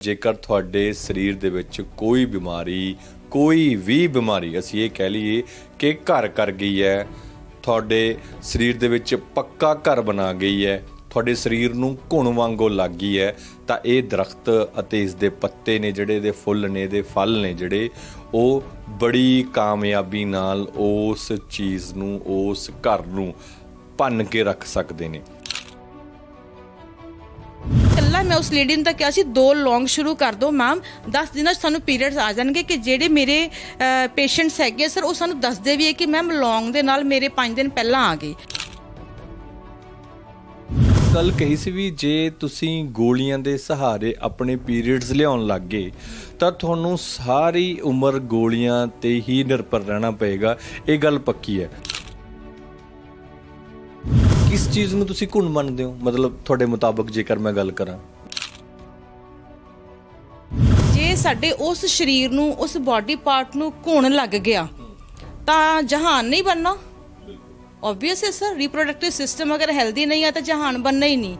ਜੇਕਰ ਤੁਹਾਡੇ ਸਰੀਰ ਦੇ ਵਿੱਚ ਕੋਈ ਬਿਮਾਰੀ, ਕੋਈ ਵੀ ਬਿਮਾਰੀ, ਅਸੀਂ ਇਹ ਕਹਿ ਲਈਏ ਕਿ ਘਰ ਕਰ ਗਈ ਹੈ, ਤੁਹਾਡੇ ਸਰੀਰ ਦੇ ਵਿੱਚ ਪੱਕਾ ਘਰ ਬਣਾ ਗਈ ਹੈ, ਤੁਹਾਡੇ ਸਰੀਰ ਨੂੰ ਘੁਣ ਵਾਂਗੂ ਲੱਗ ਗਈ ਹੈ, ਤਾਂ ਇਹ ਦਰਖਤ ਅਤੇ ਇਸ ਦੇ ਪੱਤੇ ਨੇ ਜਿਹੜੇ, ਇਹਦੇ ਫੁੱਲ ਨੇ, ਇਹਦੇ ਫਲ ਨੇ ਜਿਹੜੇ, ਉਹ ਬੜੀ ਕਾਮਯਾਬੀ ਨਾਲ ਉਸ ਚੀਜ਼ ਨੂੰ, ਉਸ ਘਰ ਨੂੰ ਭੰਨ ਕੇ ਰੱਖ ਸਕਦੇ ਨੇ। ਕੱਲਾ ਮੈਂ ਉਸ ਲੇਡੀ ਨੂੰ ਤਾਂ ਕਿਹਾ ਸੀ, ਦੋ ਲੌਂਗ ਸ਼ੁਰੂ ਕਰ ਦਿਓ ਮੈਮ 10 ਦਿਨਾਂ 'ਚ ਸਾਨੂੰ ਪੀਰੀਅਡਸ ਆ ਜਾਣਗੇ ਕਿ ਜਿਹੜੇ ਮੇਰੇ ਪੇਸ਼ੈਂਟਸ ਹੈਗੇ ਸਰ ਉਹ ਸਾਨੂੰ ਦੱਸਦੇ ਵੀ ਹੈ ਕਿ ਮੈਮ ਲੌਂਗ ਦੇ ਨਾਲ ਮੇਰੇ 5 ਦਿਨ ਪਹਿਲਾਂ ਆ ਗਏ। ਗੱਲ ਕਹੀ ਸੀ ਵੀ ਜੇ ਤੁਸੀਂ ਗੋਲੀਆਂ ਦੇ ਸਹਾਰੇ ਆਪਣੇ ਪੀਰੀਅਡਸ ਲਿਆਉਣ ਲੱਗੇ ਤਾਂ ਤੁਹਾਨੂੰ ਸਾਰੀ ਉਮਰ ਗੋਲੀਆਂ ਤੇ ਹੀ ਨਿਰਭਰ ਰਹਿਣਾ ਪਏਗਾ। ਇਹ ਗੱਲ ਪੱਕੀ ਹੈ। ਕਿਸ ਚੀਜ਼ ਨੂੰ ਤੁਸੀਂ ਘੁਣ ਮੰਨਦੇ ਹੋ? ਮਤਲਬ ਤੁਹਾਡੇ ਮੁਤਾਬਕ ਜੇਕਰ ਮੈਂ ਗੱਲ ਕਰਾਂ। ਜੇ ਸਾਡੇ ਉਸ ਸਰੀਰ ਨੂੰ, ਉਸ ਬਾਡੀ ਪਾਰਟ ਨੂੰ ਘੁਣ ਲੱਗ ਗਿਆ, ਤਾਂ ਜਹਾਨ ਨਹੀਂ ਬਣਨਾ। ਆਬਵੀਅਸ ਹੈ ਸਰ ਰੀਪਰੋਡਕਟਿਵ ਸਿਸਟਮ ਅਗਰ ਹੈਲਦੀ ਨਹੀਂ ਆ ਤਾਂ ਜਹਾਨ ਬਣਨਾ ਹੀ ਨਹੀਂ।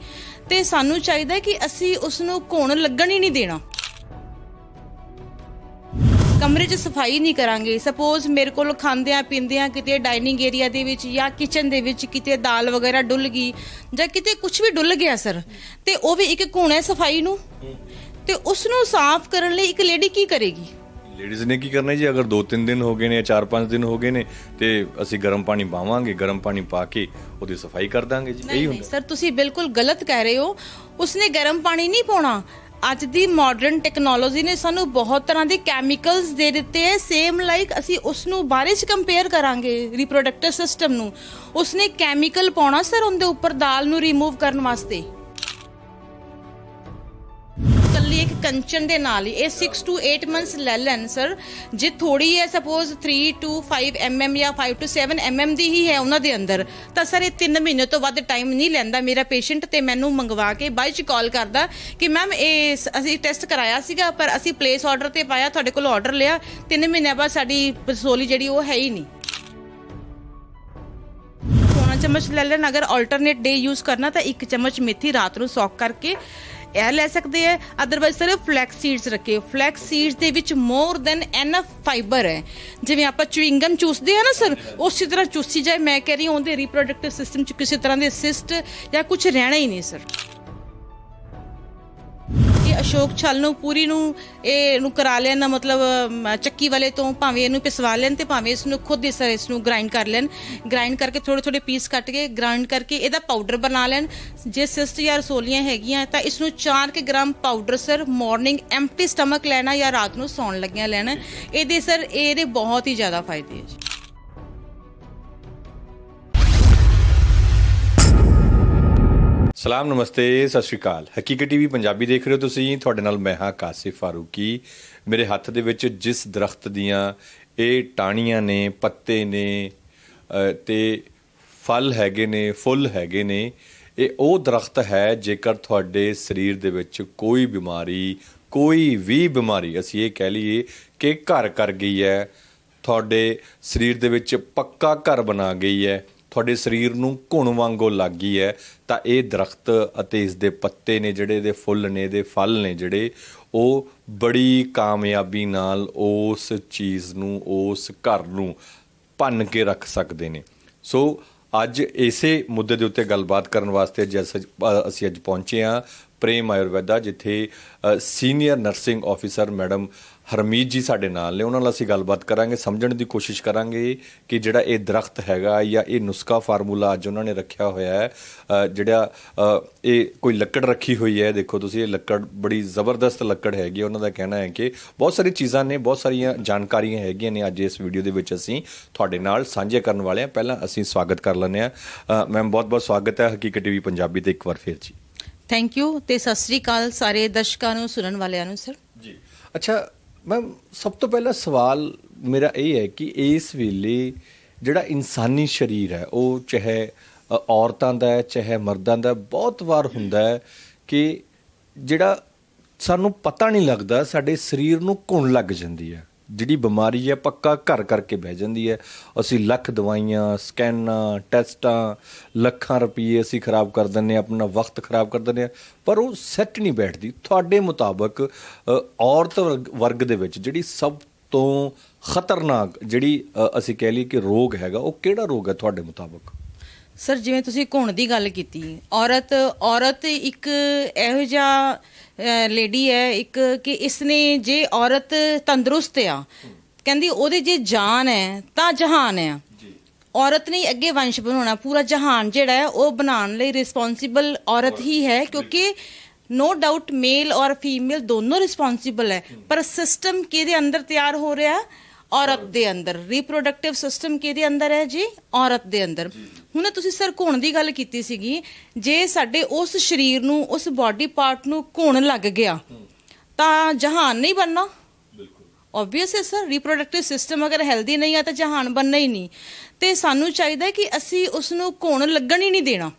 ਤੇ ਸਾਨੂੰ ਚਾਹੀਦਾ ਕਿ ਅਸੀਂ ਉਸ ਨੂੰ ਘੁਣ ਲੱਗਣ ਹੀ ਨਹੀਂ ਦੇਣਾ। ਕਮਰੇ 'ਚ ਸਫ਼ਾਈ ਨਹੀਂ ਕਰਾਂਗੇ। ਸਪੋਜ਼ ਮੇਰੇ ਕੋਲ ਖਾਂਦਿਆਂ ਪੀਂਦਿਆਂ ਕਿਤੇ ਡਾਈਨਿੰਗ ਏਰੀਆ ਦੇ ਵਿੱਚ ਜਾਂ ਕਿਚਨ ਦੇ ਵਿੱਚ ਕਿਤੇ ਦਾਲ ਵਗੈਰਾ ਡੁੱਲ ਗਈ ਜਾਂ ਕਿਤੇ ਕੁਝ ਵੀ ਡੁੱਲ ਗਿਆ ਸਰ ਤੇ ਉਹ ਵੀ ਇੱਕ ਘੁਣ ਸਫ਼ਾਈ ਨੂੰ। ਤੇ ਉਸ ਨੂੰ ਸਾਫ਼ ਕਰਨ ਲਈ ਇੱਕ ਲੇਡੀ ਕੀ ਕਰੇਗੀ? ਲੇਡੀਜ਼ ਨੇ ਕੀ ਕਰਨਾ ਜੀ? ਅਗਰ 2-3 ਦਿਨ ਹੋ ਗਏ ਨੇ 4-5 ਦਿਨ ਹੋ ਗਏ ਨੇ ਤੇ ਅਸੀਂ ਗਰਮ ਪਾਣੀ ਪਾਵਾਂਗੇ ਗਰਮ ਪਾਣੀ ਪਾ ਕੇ ਉਹਦੀ ਸਫ਼ਾਈ ਕਰ ਦਾਂਗੇ ਜੀ। ਇਹੀ ਹੁੰਦਾ। ਸਰ ਤੁਸੀਂ ਬਿਲਕੁਲ ਗਲਤ ਕਹਿ ਰਹੇ ਹੋ। ਉਸਨੇ ਗਰਮ ਪਾਣੀ ਨਹੀਂ ਪਾਉਣਾ। ਅੱਜ ਦੀ ਮਾਡਰਨ ਟੈਕਨੋਲੋਜੀ ਨੇ ਸਾਨੂੰ ਬਹੁਤ ਤਰ੍ਹਾਂ ਦੇ ਕੈਮੀਕਲਸ ਦੇ ਦਿੱਤੇ ਹੈ। ਸੇਮ ਲਾਈਕ ਅਸੀਂ ਉਸ ਨੂੰ ਬਾਰੇ ਚ ਕੰਪੇਅਰ ਕਰਾਂਗੇ ਰੀਪਰੋਡਕਟਿਵ ਸਿਸਟਮ ਨੂੰ। ਉਸਨੇ ਕੈਮੀਕਲ ਪਾਉਣਾ ਸਰ ਉਹਦੇ ਉੱਪਰ ਦਾਲ ਨੂੰ ਰਿਮੂਵ ਕਰਨ ਵਾਸਤੇ। ਕੰਚਨ ਦੇ ਨਾਲ ਹੀ। ਇਹ 6 ਟੂ 8 ਮੰਥਸ ਲੈ ਲੈਣ ਸਰ ਜੇ ਥੋੜੀ ਹੈ ਸਪੋਜ਼ 3 to 5 mm ਜਾਂ 5 to 7 mm ਦੀ ਹੀ ਹੈ ਉਹਨਾਂ ਦੇ ਅੰਦਰ, ਤਾਂ ਸਰ ਇਹ 3 ਮਹੀਨੇ ਤੋਂ ਵੱਧ ਟਾਈਮ ਨਹੀਂ ਲੈਂਦਾ ਮੇਰਾ ਪੇਸ਼ੈਂਟ ਤੇ ਮੈਨੂੰ ਮੰਗਵਾ ਕੇ ਬਾਅਦ ਚ ਕਾਲ ਕਰਦਾ ਕਿ ਮੈਮ ਇਹ ਅਸੀਂ ਟੈਸਟ ਕਰਾਇਆ ਸੀਗਾ, ਪਰ ਅਸੀਂ ਪਲੇਸ ਆਰਡਰ ਤੇ ਪਾਇਆ, ਤੁਹਾਡੇ ਕੋਲ ਆਰਡਰ ਲਿਆ। 3 ਮਹੀਨਿਆਂ ਬਾਅਦ ਸਾਡੀ ਪਸੋਲੀ ਜਿਹੜੀ, ਉਹ ਹੈ ਹੀ ਨਹੀਂ। ਪੌਣਾ ਚਮਚ ਲੈ ਲੈਣ, ਅਗਰ ਆਲਟਰਨੇਟ ਡੇ ਯੂਜ਼ ਕਰਨਾ, ਤਾਂ ਇੱਕ ਚਮਚ ਮੇਥੀ ਰਾਤ ਨੂੰ ਸੌਕ ਕਰਕੇ ਇਹ ਲੈ ਸਕਦੇ ਆ। ਅਦਰਵਾਈਜ਼ ਸਰ ਫਲੈਕਸ ਸੀਡਸ ਰੱਖਿਓ। ਫਲੈਕਸ ਸੀਡਸ ਦੇ ਵਿੱਚ ਮੋਰ ਦੈਨ ਐਨਫ ਫਾਈਬਰ ਹੈ। ਜਿਵੇਂ ਆਪਾਂ ਚੁਇੰਗਮ ਚੂਸਦੇ ਆ ਨਾ ਸਰ ਉਸੇ ਤਰ੍ਹਾਂ ਚੂਸੀ ਜਾਏ, ਮੈਂ ਕਹਿ ਰਹੀ ਹਾਂ ਉਹਦੇ ਰੀਪਰੋਡਕਟਿਵ ਸਿਸਟਮ 'ਚ ਕਿਸੇ ਤਰ੍ਹਾਂ ਦੇ ਸਿਸਟ ਜਾਂ ਕੁਝ ਰਹਿਣਾ ਹੀ ਨਹੀਂ ਸਰ ਇਹ ਅਸ਼ੋਕ ਛਲ ਨੂੰ ਪੂਰੀ ਨੂੰ ਇਹ ਨੂੰ ਕਰਾ ਲੈਣ ਮਤਲਬ ਚੱਕੀ ਵਾਲੇ ਤੋਂ ਭਾਵੇਂ ਇਹਨੂੰ ਪਿਸਵਾ ਲੈਣ ਤੇ ਭਾਵੇਂ ਇਸ ਨੂੰ ਖੁਦ ਇਸ ਇਸ ਨੂੰ ਗ੍ਰਾਈਂਡ ਕਰ ਲੈਣ। ਗ੍ਰਾਈਂਡ ਕਰਕੇ ਥੋੜੇ ਥੋੜੇ ਪੀਸ ਕੱਟ ਕੇ ਗ੍ਰਾਈਂਡ ਕਰਕੇ ਇਹਦਾ ਪਾਊਡਰ ਬਣਾ ਲੈਣ। ਜੇ ਸਿਸਟ ਜਾਂ ਰਸੋਲੀਆਂ ਹੈਗੀਆਂ ਤਾਂ ਇਸ ਨੂੰ 4 ਕੇ gram powder sir morning empty stomach ਲੈਣਾ ਜਾਂ ਰਾਤ ਨੂੰ ਸੌਣ ਲੱਗਿਆਂ ਲੈਣਾ। ਇਹਦੇ ਸਰ ਇਹਦੇ ਬਹੁਤ ਹੀ ਜ਼ਿਆਦਾ ਫਾਇਦੇ ਹੈ ਸਲਾਮ ਨਮਸਤੇ ਸਤਿ ਸ਼੍ਰੀ ਅਕਾਲ। ਹਕੀਕਤ ਟੀਵੀ ਪੰਜਾਬੀ ਦੇਖ ਰਹੇ ਹੋ ਤੁਸੀਂ। ਤੁਹਾਡੇ ਨਾਲ ਮੈਂ ਹਾਂ ਕਾਸਿਫ ਫਾਰੂਕੀ। ਮੇਰੇ ਹੱਥ ਦੇ ਵਿੱਚ ਜਿਸ ਦਰਖਤ ਦੀਆਂ ਇਹ ਟਾਹਣੀਆਂ ਨੇ ਪੱਤੇ ਨੇ ਅ, ਤੇ ਫਲ ਹੈਗੇ ਨੇ ਫੁੱਲ ਹੈਗੇ ਨੇ ਇਹ ਉਹ ਦਰਖਤ ਹੈ ਜੇਕਰ ਤੁਹਾਡੇ ਸਰੀਰ ਦੇ ਵਿੱਚ ਕੋਈ ਬਿਮਾਰੀ ਕੋਈ ਵੀ ਬਿਮਾਰੀ ਅਸੀਂ ਇਹ ਕਹਿ ਲਈਏ ਕਿ ਘਰ ਕਰ ਗਈ ਹੈ ਤੁਹਾਡੇ ਸਰੀਰ ਦੇ ਵਿੱਚ ਪੱਕਾ ਘਰ ਬਣਾ ਗਈ ਹੈ ਤੁਹਾਡੇ ਸਰੀਰ ਨੂੰ ਘੁਣ ਵਾਂਗੋ ਲੱਗ ਗਈ ਹੈ, ਤਾਂ ਇਹ ਦਰਖਤ ਅਤੇ ਇਸ ਦੇ ਪੱਤੇ ਨੇ ਜਿਹੜੇ ਇਹਦੇ ਫੁੱਲ ਨੇ, ਇਹਦੇ ਫਲ ਨੇ ਜਿਹੜੇ, ਉਹ ਬੜੀ ਕਾਮਯਾਬੀ ਨਾਲ ਉਸ ਚੀਜ਼ ਨੂੰ, ਉਸ ਘਰ ਨੂੰ ਭੰਨ ਕੇ ਰੱਖ ਸਕਦੇ ਨੇ। ਸੋ ਅੱਜ ਇਸੇ ਮੁੱਦੇ ਦੇ ਉੱਤੇ ਗੱਲਬਾਤ ਕਰਨ ਵਾਸਤੇ ਅੱਜ ਅਸ- ਅਸੀਂ ਅੱਜ ਪਹੁੰਚੇ ਹਾਂ ਪ੍ਰੇਮ ਆਯੁਰਵੈਦਾ, ਜਿੱਥੇ senior nursing officer madam Harmeet ji ਸਾਡੇ ਨਾਲ ਨੇ ਉਹਨਾਂ ਨਾਲ ਅਸੀਂ ਗੱਲਬਾਤ ਕਰਾਂਗੇ ਸਮਝਣ ਦੀ ਕੋਸ਼ਿਸ਼ ਕਰਾਂਗੇ ਕਿ ਜਿਹੜਾ ਇਹ ਦਰਖਤ ਹੈਗਾ ਜਾਂ ਇਹ ਨੁਸਖਾ ਫਾਰਮੂਲਾ ਅੱਜ ਉਹਨਾਂ ਨੇ ਰੱਖਿਆ ਹੋਇਆ ਹੈ ਜਿਹੜਾ ਇਹ ਕੋਈ ਲੱਕੜ ਰੱਖੀ ਹੋਈ ਹੈ ਦੇਖੋ ਤੁਸੀਂ ਇਹ ਲੱਕੜ ਬੜੀ ਜ਼ਬਰਦਸਤ ਲੱਕੜ ਹੈਗੀ। ਉਹਨਾਂ ਦਾ ਕਹਿਣਾ ਹੈ ਕਿ ਬਹੁਤ ਸਾਰੀ ਚੀਜ਼ਾਂ ਨੇ ਬਹੁਤ ਸਾਰੀਆਂ ਜਾਣਕਾਰੀਆਂ ਹੈਗੀਆਂ ਨੇ ਅੱਜ ਇਸ ਵੀਡੀਓ ਦੇ ਵਿੱਚ ਅਸੀਂ ਤੁਹਾਡੇ ਨਾਲ ਸਾਂਝੇ ਕਰਨ ਵਾਲੇ ਹਾਂ। ਪਹਿਲਾਂ ਅਸੀਂ ਸਵਾਗਤ ਕਰ ਲੈਂਦੇ ਹਾਂ। ਮੈਮ ਬਹੁਤ ਬਹੁਤ ਸਵਾਗਤ ਹੈ ਹਕੀਕਤ ਟੀਵੀ ਪੰਜਾਬੀ ਤੇ ਇੱਕ ਵਾਰ ਫਿਰ ਜੀ। ਥੈਂਕ ਯੂ ਤੇ ਸਤਿ ਸ੍ਰੀ ਅਕਾਲ ਸਾਰੇ ਦਰਸ਼ਕਾਂ ਨੂੰ ਸੁਣਨ ਵਾਲਿਆਂ ਨੂੰ ਸਰ ਜੀ। ਅੱਛਾ ਮੈਮ ਸਭ ਤੋਂ ਪਹਿਲਾ ਸਵਾਲ ਮੇਰਾ ਇਹ ਹੈ ਕਿ ਇਸ ਵੇਲੇ ਜਿਹੜਾ ਇਨਸਾਨੀ ਸਰੀਰ ਹੈ, ਉਹ ਚਾਹੇ ਔਰਤਾਂ ਦਾ ਹੈ, ਚਾਹੇ ਮਰਦਾਂ ਦਾ ਬਹੁਤ ਵਾਰ ਹੁੰਦਾ ਹੈ ਕਿ ਜਿਹੜਾ ਸਾਨੂੰ ਪਤਾ ਨਹੀਂ ਲੱਗਦਾ, ਸਾਡੇ ਸਰੀਰ ਨੂੰ ਘੁਣ ਲੱਗ ਜਾਂਦੀ ਹੈ। ਜਿਹੜੀ ਬਿਮਾਰੀ ਹੈ, ਪੱਕਾ ਘਰ ਕਰਕੇ ਬਹਿ ਜਾਂਦੀ ਹੈ। ਅਸੀਂ ਲੱਖ ਦਵਾਈਆਂ, ਸਕੈਨਾਂ, ਟੈਸਟਾਂ, ਲੱਖਾਂ ਰੁਪਏ ਅਸੀਂ ਖਰਾਬ ਕਰ ਦਿੰਦੇ ਹਾਂ, ਆਪਣਾ ਵਕਤ ਖਰਾਬ ਕਰ ਦਿੰਦੇ ਹਾਂ। ਪਰ ਉਹ ਸੈੱਟ ਨਹੀਂ ਬੈਠਦੀ। ਤੁਹਾਡੇ ਮੁਤਾਬਕ ਔਰਤ ਵਰਗ- ਵਰਗ ਦੇ ਵਿੱਚ ਜਿਹੜੀ ਸਭ ਤੋਂ ਖਤਰਨਾਕ ਜਿਹੜੀ ਅਸੀਂ ਕਹਿ ਲਈਏ ਕਿ ਰੋਗ ਹੈਗਾ, ਉਹ ਕਿਹੜਾ ਰੋਗ ਹੈ ਤੁਹਾਡੇ ਮੁਤਾਬਕ? ਸਰ, ਜਿਵੇਂ ਤੁਸੀਂ ਘੁਣ ਦੀ ਗੱਲ ਕੀਤੀ, ਔਰਤ ਔਰਤ ਇੱਕ ਇਹੋ ਜਿਹਾ ਲੇਡੀ ਹੈ ਇੱਕ ਕਿ ਇਸਨੇ ਜੇ ਔਰਤ ਤੰਦਰੁਸਤ ਆ ਕਹਿੰਦੀ ਉਹਦੇ ਜੇ ਜਾਨ ਹੈ ਤਾਂ ਜਹਾਨ ਹੈ। ਔਰਤ ਨੇ ਅੱਗੇ ਵੰਸ਼ ਬਣਾਉਣਾ ਪੂਰਾ ਜਹਾਨ ਜਿਹੜਾ ਹੈ ਉਹ ਬਣਾਉਣ ਲਈ ਰਿਸਪੌਂਸਿਬਲ ਔਰਤ ਹੀ ਹੈ ਕਿਉਂਕਿ ਨੋ ਡਾਊਟ ਮੇਲ ਔਰ ਫੀਮੇਲ ਦੋਨੋਂ ਰਿਸਪੌਂਸਿਬਲ ਹੈ। ਪਰ ਸਿਸਟਮ ਕਿਹਦੇ ਅੰਦਰ ਤਿਆਰ ਹੋ ਰਿਹਾ? ਹੈ? ਔਰਤ ਦੇ ਅੰਦਰ ਰੀਪਰੋਡਕਟਿਵ ਸਿਸਟਮ ਕਿਹਦੇ ਅੰਦਰ ਹੈ ਜੀ? ਔਰਤ ਦੇ ਅੰਦਰ। ਹੁਣ ਤੁਸੀਂ ਸਰ ਘੁਣ ਦੀ ਗੱਲ ਕੀਤੀ ਸੀਗੀ ਜੇ ਸਾਡੇ ਉਸ ਸਰੀਰ ਨੂੰ ਉਸ ਬਾਡੀ ਪਾਰਟ ਨੂੰ ਘੁਣ ਲੱਗ ਗਿਆ ਤਾਂ ਜਹਾਨ ਨਹੀਂ ਬਣਨਾ? ਆਬਵੀਅਸ ਹੈ ਸਰ ਰੀਪਰੋਡਕਟਿਵ ਸਿਸਟਮ ਅਗਰ ਹੈਲਦੀ ਨਹੀਂ ਆ ਤਾਂ ਜਹਾਨ ਬਣਨਾ ਹੀ ਨਹੀਂ। ਤੇ ਸਾਨੂੰ ਚਾਹੀਦਾ ਹੈ ਕਿ ਅਸੀਂ ਉਸ ਨੂੰ ਘੁਣ ਲੱਗਣ ਹੀ ਨਹੀਂ ਦੇਣਾ।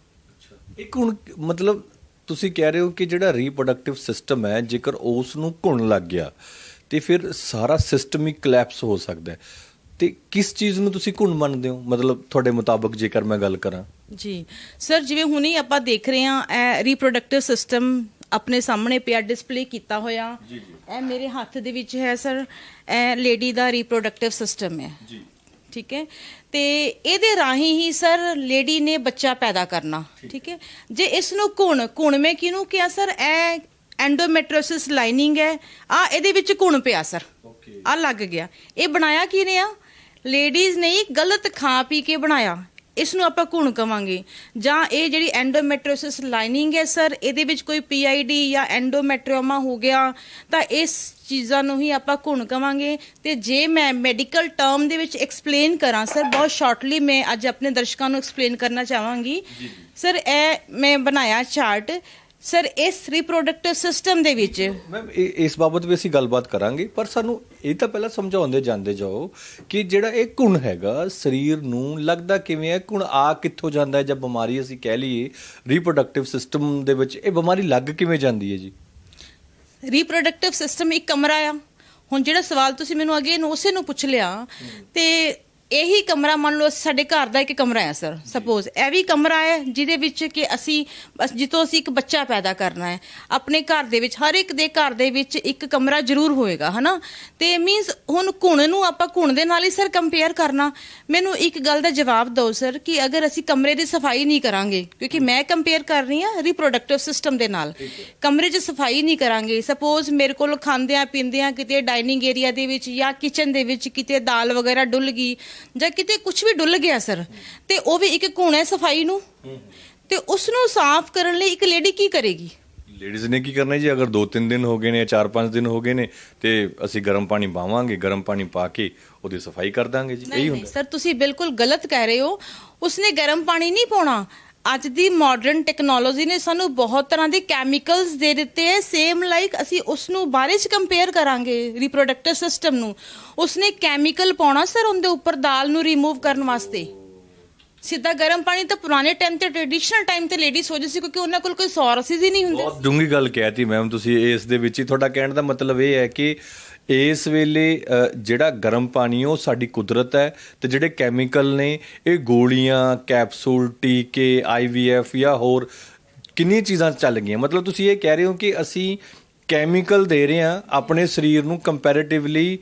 ਇੱਕ ਹੁਣ ਮਤਲਬ ਤੁਸੀਂ ਕਹਿ ਰਹੇ ਹੋ ਕਿ ਜਿਹੜਾ ਰੀਪਰੋਡਕਟਿਵ ਸਿਸਟਮ ਹੈ ਜੇਕਰ ਉਸ ਨੂੰ ਘੁਣ ਲੱਗ ਗਿਆ ਤੇ ਫਿਰ ਸਾਰਾ ਸਿਸਟਮ ਹੀ ਕਲੈਪਸ ਹੋ ਸਕਦਾ ਹੈ। ਤੇ ਕਿਸ ਚੀਜ਼ ਨੂੰ ਤੁਸੀਂ ਘੁਣ ਮੰਨਦੇ ਹੋ? ਮਤਲਬ ਤੁਹਾਡੇ ਮੁਤਾਬਕ ਜੇਕਰ ਮੈਂ ਗੱਲ ਕਰਾਂ। ਜੀ। ਸਰ ਜਿਵੇਂ ਹੁਣੇ ਆਪਾਂ ਦੇਖ ਰਹੇ ਹਾਂ ਇਹ ਰੀਪਰੋਡਕਟਿਵ ਸਿਸਟਮ ਆਪਣੇ ਸਾਹਮਣੇ ਪਿਆ ਡਿਸਪਲੇ ਕੀਤਾ ਹੋਇਆ। ਇਹ ਮੇਰੇ ਹੱਥ ਦੇ ਵਿੱਚ ਹੈ ਸਰ। ਇਹ ਲੇਡੀ ਦਾ ਰੀਪਰੋਡਕਟਿਵ ਸਿਸਟਮ ਹੈ। ਜੀ। ਠੀਕ ਹੈ? ਤੇ ਇਹਦੇ ਰਾਹੀਂ ਹੀ ਸਰ ਲੇਡੀ ਨੇ ਬੱਚਾ ਪੈਦਾ ਕਰਨਾ। ਠੀਕ ਹੈ? ਜੇ ਇਸ ਨੂੰ ਘੁਣ ਘੁਣ ਮੈਂ ਕਿਹਨੂੰ ਕਿਹਾ ਸਰ? ਇਹ ਐਂਡੋਮੈਟ੍ਰੋਸਿਸ ਲਾਈਨਿੰਗ ਹੈ। ਆ ਇਹਦੇ ਵਿੱਚ ਘੁਣ ਪਿਆ ਸਰ ਓਕੇ ਆ ਲੱਗ ਗਿਆ। ਇਹ ਬਣਾਇਆ ਕਿਹਨੇ ਆ? ਲੇਡੀਜ਼ ਨੇ ਗਲਤ ਖਾ ਪੀ ਕੇ ਬਣਾਇਆ। ਇਸ ਨੂੰ ਆਪਾਂ ਘੁਣ ਕਵਾਂਗੇ। ਜਾਂ ਇਹ ਜਿਹੜੀ ਐਂਡੋਮੈਟ੍ਰੋਸਿਸ ਲਾਈਨਿੰਗ ਹੈ ਸਰ ਇਹਦੇ ਵਿੱਚ ਕੋਈ ਪੀਆਈਡੀ ਜਾਂ ਐਂਡੋਮੈਟ੍ਰੀਓਮਾ ਹੋ ਗਿਆ ਤਾਂ ਇਸ ਚੀਜ਼ਾਂ ਨੂੰ ਹੀ ਆਪਾਂ ਘੁਣ ਕਵਾਂਗੇ। ਤੇ ਜੇ ਮੈਂ ਮੈਡੀਕਲ ਟਰਮ ਦੇ ਵਿੱਚ ਐਕਸਪਲੇਨ ਕਰਾਂ ਸਰ ਬਹੁਤ ਸ਼ਾਰਟਲੀ ਮੈਂ ਅੱਜ ਆਪਣੇ ਦਰਸ਼ਕਾਂ ਨੂੰ ਐਕਸਪਲੇਨ ਕਰਨਾ ਚਾਹਾਂਗੀ। ਸਰ ਇਹ ਮੈਂ ਬਣਾਇਆ ਚਾਰਟ ਸਰ ਇਸ ਰੀਪਰੋਡਕਟਿਵ ਸਿਸਟਮ ਦੇ ਵਿੱਚ? ਮੈਮ ਇਸ ਬਾਬਤ ਵੀ ਅਸੀਂ ਗੱਲਬਾਤ ਕਰਾਂਗੇ ਪਰ ਸਾਨੂੰ ਇਹ ਤਾਂ ਪਹਿਲਾਂ ਸਮਝਾਉਂਦੇ ਜਾਂਦੇ ਜਾਓ ਕਿ ਜਿਹੜਾ ਇਹ ਗੁਣ ਹੈਗਾ ਸਰੀਰ ਨੂੰ ਲੱਗਦਾ ਕਿਵੇਂ ਹੈ? ਗੁਣ ਆ ਕਿੱਥੋਂ ਜਾਂਦਾ ਹੈ? ਜਦ ਬਿਮਾਰੀ ਅਸੀਂ ਕਹਿ ਲਈਏ ਰੀਪਰੋਡਕਟਿਵ ਸਿਸਟਮ ਦੇ ਵਿੱਚ ਇਹ ਬਿਮਾਰੀ ਲੱਗ ਕਿਵੇਂ ਜਾਂਦੀ ਹੈ ਜੀ? ਰੀਪਰੋਡਕਟਿਵ ਸਿਸਟਮ ਇੱਕ ਕਮਰਾ ਆ। ਹੁਣ ਜਿਹੜਾ ਸਵਾਲ ਤੁਸੀਂ ਮੈਨੂੰ ਅੱਗੇ ਨੂੰ ਉਸੇ ਨੂੰ ਪੁੱਛ ਲਿਆ ਤੇ ਇਹੀ ਕਮਰਾ ਮੰਨ ਲਓ ਸਾਡੇ ਘਰ ਦਾ ਇੱਕ ਕਮਰਾ ਹੈ ਸਰ ਸਪੋਜ਼ ਇਹ ਵੀ ਕਮਰਾ ਹੈ ਜਿਹਦੇ ਵਿੱਚ ਕਿ ਅਸੀਂ ਬਸ ਜਿੱਤੋਂ ਅਸੀਂ ਇੱਕ ਬੱਚਾ ਪੈਦਾ ਕਰਨਾ ਹੈ ਆਪਣੇ ਘਰ ਦੇ ਵਿੱਚ ਹਰ ਇੱਕ ਦੇ ਘਰ ਦੇ ਵਿੱਚ ਇੱਕ ਕਮਰਾ ਜ਼ਰੂਰ ਹੋਏਗਾ ਹਨਾ? ਤੇ ਮੀਨਸ ਹੁਣ ਘੁਣ ਨੂੰ ਆਪਾਂ ਘੁਣ ਦੇ ਨਾਲ ਹੀ ਸਰ ਕੰਪੇਅਰ ਕਰਨਾ। ਮੈਨੂੰ ਇੱਕ ਗੱਲ ਦਾ ਜਵਾਬ ਦਿਓ ਸਰ ਕਿ ਅਗਰ ਅਸੀਂ ਕਮਰੇ ਦੀ ਸਫ਼ਾਈ ਨਹੀਂ ਕਰਾਂਗੇ ਕਿਉਂਕਿ ਮੈਂ ਕੰਪੇਅਰ ਕਰ ਰਹੀ ਹਾਂ ਰੀਪਰੋਡਕਟਿਵ ਸਿਸਟਮ ਦੇ ਨਾਲ। ਕਮਰੇ 'ਚ ਸਫ਼ਾਈ ਨਹੀਂ ਕਰਾਂਗੇ। ਸਪੋਜ਼ ਮੇਰੇ ਕੋਲ ਖਾਂਦਿਆਂ ਪੀਂਦਿਆਂ ਕਿਤੇ ਡਾਈਨਿੰਗ ਏਰੀਆ ਦੇ ਵਿੱਚ ਜਾਂ ਕਿਚਨ ਦੇ ਵਿੱਚ ਕਿਤੇ ਦਾਲ ਵਗੈਰਾ ਡੁੱਲ ਗਈ ਜਾਂ ਕਿਤੇ ਕੁਝ ਵੀ ਡੁੱਲ ਗਿਆ ਸਰ ਤੇ ਉਹ ਵੀ ਇੱਕ ਘੁਣ ਸਫ਼ਾਈ ਨੂੰ। ਤੇ ਉਸ ਨੂੰ ਸਾਫ਼ ਕਰਨ ਲਈ ਇੱਕ ਲੇਡੀ ਕੀ ਕਰੇਗੀ? ਲੇਡੀਜ਼ ਨੇ ਕੀ ਕਰਨਾ ਜੀ? ਅਗਰ 2-3 ਦਿਨ ਹੋ ਗਏ ਨੇ 4-5 ਦਿਨ ਹੋ ਗਏ ਨੇ ਤੇ ਅਸੀਂ ਗਰਮ ਪਾਣੀ ਪਾਵਾਂਗੇ ਗਰਮ ਪਾਣੀ ਪਾ ਕੇ ਉਹਦੀ ਸਫ਼ਾਈ ਕਰ ਦਾਂਗੇ ਜੀ। ਇਹੀ ਹੁੰਦਾ। ਸਰ ਤੁਸੀਂ ਬਿਲਕੁਲ ਗਲਤ ਕਹਿ ਰਹੇ ਹੋ। ਉਸਨੇ ਗਰਮ ਪਾਣੀ ਨਹੀਂ ਪਾਉਣਾ। ਅੱਜ ਦੀ ਮਾਡਰਨ ਟੈਕਨੋਲੋਜੀ ਨੇ ਸਾਨੂੰ ਬਹੁਤ ਤਰ੍ਹਾਂ ਦੇ ਕੈਮੀਕਲਸ ਦੇ ਦਿੱਤੇ ਹੈ। ਸੇਮ ਲਾਈਕ ਅਸੀਂ ਉਸ ਨੂੰ ਬਾਰੇ ਚ ਕੰਪੇਅਰ ਕਰਾਂਗੇ ਰੀਪਰੋਡਕਟਿਵ ਸਿਸਟਮ ਨੂੰ। ਉਸਨੇ ਕੈਮੀਕਲ ਪਾਉਣਾ ਸਰ ਉਹਦੇ ਉੱਪਰ, ਦਾਲ ਨੂੰ ਰਿਮੂਵ ਕਰਨ ਵਾਸਤੇ। ਸਿੱਧਾ ਗਰਮ ਪਾਣੀ ਤਾਂ ਪੁਰਾਣੇ ਟਾਈਮ ਤੇ ਟ੍ਰੈਡੀਸ਼ਨਲ ਟਾਈਮ ਤੇ ਲੇਡੀਜ਼ ਸੋਚਦੇ ਸੀ ਕਿਉਂਕਿ ਉਹਨਾਂ ਕੋਲ ਕੋਈ ਸੋਰਸਸ ਹੀ ਨਹੀਂ ਹੁੰਦੇ। ਬਹੁਤ ਡੂੰਗੀ ਗੱਲ ਕਹਿਤੀ ਮੈਮ ਤੁਸੀਂ ਇਸ ਦੇ ਵਿੱਚ ਹੀ। ਤੁਹਾਡਾ ਕਹਿਣ ਦਾ ਮਤਲਬ ਇਹ ਹੈ ਕਿ ਇਸ ਵੇਲੇ ਜਿਹੜਾ ਗਰਮ ਪਾਣੀ, ਉਹ ਸਾਡੀ ਕੁਦਰਤ ਹੈ ਤੇ ਜਿਹੜੇ ਕੈਮੀਕਲ ਨੇ, ਇਹ ਗੋਲੀਆਂ, ਕੈਪਸੂਲ, ਟੀਕੇ ਆਈਵੀਐਫ ਜਾਂ ਹੋਰ ਕਿੰਨੀਆਂ ਚੀਜ਼ਾਂ ਚੱਲ ਗਈਆਂ। ਮਤਲਬ ਤੁਸੀਂ ਇਹ ਕਹਿ ਰਹੇ ਹੋ ਕਿ ਅਸੀਂ ਕੈਮੀਕਲ ਦੇ ਰਹੇ ਹਾਂ ਆਪਣੇ ਸਰੀਰ ਨੂੰ ਕੰਪੈਰੀਟਿਵਲੀ